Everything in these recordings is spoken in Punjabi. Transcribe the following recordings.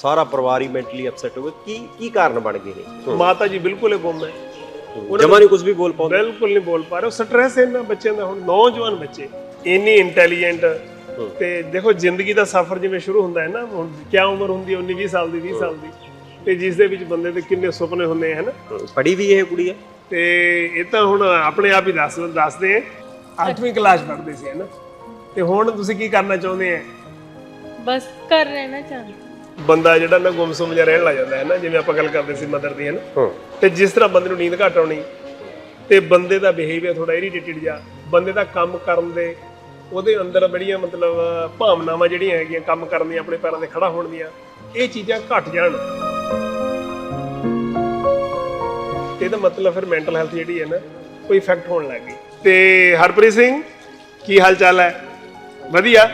ਸਾਰਾ ਪਰਿਵਾਰ ਹੀ ਮੈਂਟਲੀ ਅਪਸੈਟ ਹੋ ਗਿਆ। ਕੀ ਕੀ ਕਾਰਨ ਬਣ ਗਏ ਨੇ ਮਾਤਾ ਜੀ ਬਿਲਕੁਲ ਹੀ ਗੁੰਮ ਹੈ। ਜਮਾ ਨਹੀਂ ਕੁਝ ਵੀ ਬੋਲ ਪਾਉਂਦੇ। ਬਿਲਕੁਲ ਨਹੀਂ ਬੋਲ ਪਾ ਰਹੇ। ਸਟ੍ਰੈਸ ਇਹਨਾਂ ਬੱਚਿਆਂ ਦਾ ਹੁਣ ਨੌਜਵਾਨ ਬੱਚੇ ਇੰਨੀ ਇੰਟੈਲੀਜੈਂਟ ਤੇ ਦੇਖੋ ਜ਼ਿੰਦਗੀ ਦਾ ਸਫ਼ਰ ਜਿਵੇਂ ਸ਼ੁਰੂ ਹੁੰਦਾ ਹੈ ਨਾ ਹੁਣ ਕੀ ਉਮਰ ਹੁੰਦੀ ਹੈ 19 20 ਸਾਲ ਦੀ 20 ਸਾਲ ਦੀ। ਤੇ ਜਿਸ ਦੇ ਵਿੱਚ ਬੰਦੇ ਦੇ ਕਿੰਨੇ ਸੁਪਨੇ ਹੁੰਦੇ ਹਨ ਪੜੀ ਵੀ ਇਹ ਕੁੜੀ ਹੈ। ਤੇ ਇਹ ਤਾਂ ਹੁਣ ਆਪਣੇ ਆਪ ਹੀ ਦੱਸ ਦੱਸਦੇ ਆ। 8ਵੀਂ ਕਲਾਸ ਪੜ੍ਹਦੇ ਸੀ ਹਨਾ ਤੇ ਹੁਣ ਤੁਸੀਂ ਕੀ ਕਰਨਾ ਚਾਹੁੰਦੇ ਆ? ਬਸ ਕਰ ਰਹਿਣਾ ਚਾਹੁੰਦੀ। ਬੰਦਾ ਜਿਹੜਾ ਨਾ ਗੁੰਮਸੁੰਮ ਜਿਹਾ ਰਹਿਣ ਲੱਗ ਜਾਂਦਾ ਹੈ ਨਾ ਜਿਵੇਂ ਆਪਾਂ ਗੱਲ ਕਰਦੇ ਸੀ ਮਦਰ ਦੀ ਹੈ ਨਾ? ਤੇ ਜਿਸ ਤਰ੍ਹਾਂ ਬੰਦੇ ਨੂੰ ਨੀਂਦ ਘੱਟ ਆਉਣੀ ਤੇ ਬੰਦੇ ਦਾ ਬਿਹੇਵੀਅਰ ਥੋੜਾ ਇਰੀਟੇਟਡ ਜਾ ਬੰਦੇ ਦਾ ਕੰਮ ਕਰਨ ਦੇ ਉਹਦੇ ਅੰਦਰ ਬੜੀਆਂ ਮਤਲਬ ਭਾਵਨਾਵਾਂ ਜਿਹੜੀਆਂ ਹੈਗੀਆਂ ਕੰਮ ਕਰਨ ਦੀਆਂ ਆਪਣੇ ਪੈਰਾਂ ਤੇ ਖੜਾ ਹੋਣ ਦੀਆਂ ਇਹ ਚੀਜ਼ਾਂ ਘਟ ਜਾਣ। ਤੇ ਇਹਦਾ ਮਤਲਬ ਫਿਰ ਮੈਂਟਲ ਹੈਲਥ ਜਿਹੜੀ ਹੈ ਨਾ ਕੋਈ ਇਫੈਕਟ ਹੋਣ ਲੱਗ ਗਈ। ਤੇ ਹਰਪ੍ਰੀਤ ਸਿੰਘ ਕੀ ਹਾਲ ਚਾਲ ਹੈ? ਵਧੀਆ?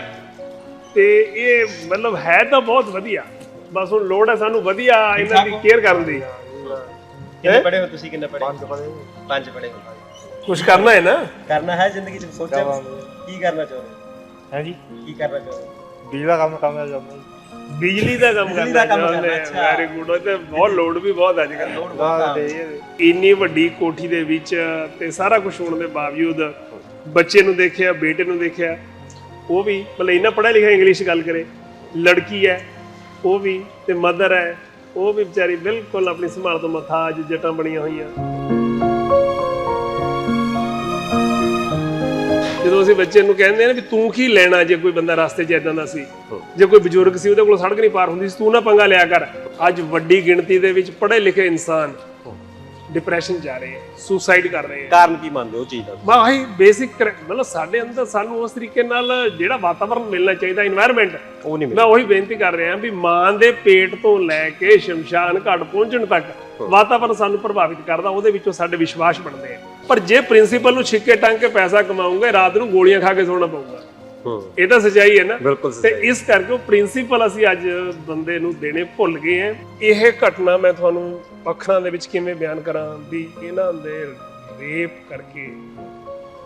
ਤੇ ਇਹ ਮਤਲਬ ਹੈ ਤਾਂ ਬਹੁਤ ਵਧੀਆ। ਬਸ ਹੁਣ ਲੋੜ ਹੈ ਸਾਨੂੰ ਵਧੀਆ ਇਹਨਾਂ ਦੀ ਕੇਅਰ ਕਰਨ ਦੀ। ਕਿੰਨੇ ਪੜੇ ਹੋ ਤੁਸੀਂ ਕਿੰਨੇ ਪੜੇ ਪੰਜ ਪੜੇ ਪੰਜ ਪੜੇ ਹੋ। ਕੁਝ ਕਰਨਾ ਹੈ ਨਾ? ਕਰਨਾ ਹੈ ਜ਼ਿੰਦਗੀ ਚ ਸੋਚਿਆ? ਕੀ ਕਰਨਾ ਚਾਹੁੰਦੇ ਹੈ? ਜੀ? ਕੀ ਕਰਨਾ ਚਾਹੁੰਦੇ ਬਿਜਲੀ ਦਾ ਕੰਮ ਕਰਨਾ ਚਾਹੁੰਦਾ ਜੀ ਬਿਜਲੀ ਦਾ ਕੰਮ ਕਰਨਾ ਚਾਹੁੰਦੇ। ਵੈਰੀ ਗੁੱਡ ਤੇ ਬਹੁਤ ਲੋਡ ਵੀ ਬਹੁਤ ਅੱਜ ਕੱਲ੍ਹ ਬਾਹਰ ਦੇ ਇੰਨੀ ਵੱਡੀ ਕੋਠੀ ਦੇ ਵਿੱਚ ਤੇ ਸਾਰਾ ਕੁਝ ਹੋਣ ਦੇ ਬਾਵਜੂਦ ਬੱਚੇ ਨੂੰ ਦੇਖਿਆ ਬੇਟੇ ਨੂੰ ਦੇਖਿਆ ਉਹ ਵੀ ਮਤਲਬ ਇੰਨਾ ਪੜ੍ਹਿਆ ਲਿਖਿਆ ਇੰਗਲਿਸ਼ ਗੱਲ ਕਰੇ ਲੜਕੀ ਹੈ ਉਹ ਵੀ ਤੇ ਮਦਰ ਹੈ ਉਹ ਵੀ ਵਿਚਾਰੀ ਬਿਲਕੁਲ ਆਪਣੀ ਸੰਭਾਲ ਤੋਂ ਮਥਾਜ ਜਟਾਂ ਬਣੀਆਂ ਹੋਈਆਂ। ਜਦੋਂ ਅਸੀਂ ਬੱਚੇ ਨੂੰ ਕਹਿੰਦੇ ਆ ਨਾ ਵੀ ਤੂੰ ਕੀ ਲੈਣਾ ਜੇ ਕੋਈ ਬੰਦਾ ਰਸਤੇ 'ਚ ਇਦਾਂ ਦਾ ਸੀ ਜੇ ਕੋਈ ਬਜ਼ੁਰਗ ਸੀ ਉਹਦੇ ਕੋਲ ਸੜਕ ਨਹੀਂ ਪਾਰ ਹੁੰਦੀ ਸੀ ਤੂੰ ਨਾ ਪੰਗਾ ਲਿਆ ਕਰ। ਅੱਜ ਵੱਡੀ ਗਿਣਤੀ ਦੇ ਵਿੱਚ ਪੜ੍ਹੇ ਲਿਖੇ ਇਨਸਾਨ ਡਿਪਰੈਸ਼ਨ ਜਾ ਰਹੇ ਹੈ ਸੁਸਾਈਡ ਕਰ ਰਹੇ ਹੈ। ਕਾਰਨ ਕੀ ਮੰਨਦੇ ਹੋ ਚੀਜ਼ ਦਾ? ਬਸ ਬੇਸਿਕ ਮਤਲਬ ਸਾਡੇ ਅੰਦਰ ਸਾਨੂੰ ਉਸ ਤਰੀਕੇ ਨਾਲ ਜਿਹੜਾ ਵਾਤਾਵਰਣ ਮਿਲਣਾ ਚਾਹੀਦਾ এনवायरमेंट ਉਹ ਨਹੀਂ ਮੈਂ ਉਹੀ ਬੇਨਤੀ ਕਰ ਰਿਹਾ ਵੀ ਮਾਂ ਦੇ ਪੇਟ ਤੋਂ ਲੈ ਕੇ ਸ਼ਮਸ਼ਾਨ ਘਾਟ ਪਹੁੰਚਣ ਤੱਕ ਵਾਤਾਵਰਨ ਸਾਨੂੰ ਪ੍ਰਭਾਵਿਤ ਕਰਦਾ ਉਹਦੇ ਵਿੱਚੋਂ ਸਾਡੇ ਵਿਸ਼ਵਾਸ ਬਣਦੇ ਆ ਪਰ ਜੇ ਪ੍ਰਿੰਸੀਪਲ ਨੂੰ ਛਿੱਕੇ ਟੰਗ ਕੇ ਪੈਸਾ ਕਮਾਉਂਗੇ ਰਾਤ ਨੂੰ ਗੋਲੀਆਂ ਖਾ ਕੇ ਸੌਣਾ ਪਊਗਾ। ਇਹ ਤਾਂ ਸੱਚਾਈ ਹੈ ਨਾ। ਤੇ ਇਸ ਕਰਕੇ ਉਹ ਪ੍ਰਿੰਸੀਪਲ ਅਸੀਂ ਅੱਜ ਬੰਦੇ ਨੂੰ ਦੇਣੇ ਭੁੱਲ ਗਏ ਹਾਂ। ਇਹ ਘਟਨਾ ਮੈਂ ਤੁਹਾਨੂੰ ਅੱਖਰਾਂ ਦੇ ਵਿੱਚ ਕਿਵੇਂ ਬਿਆਨ ਕਰਾਂ ਵੀ ਇਹਨਾਂ ਦੇ ਰੇਪ ਕਰਕੇ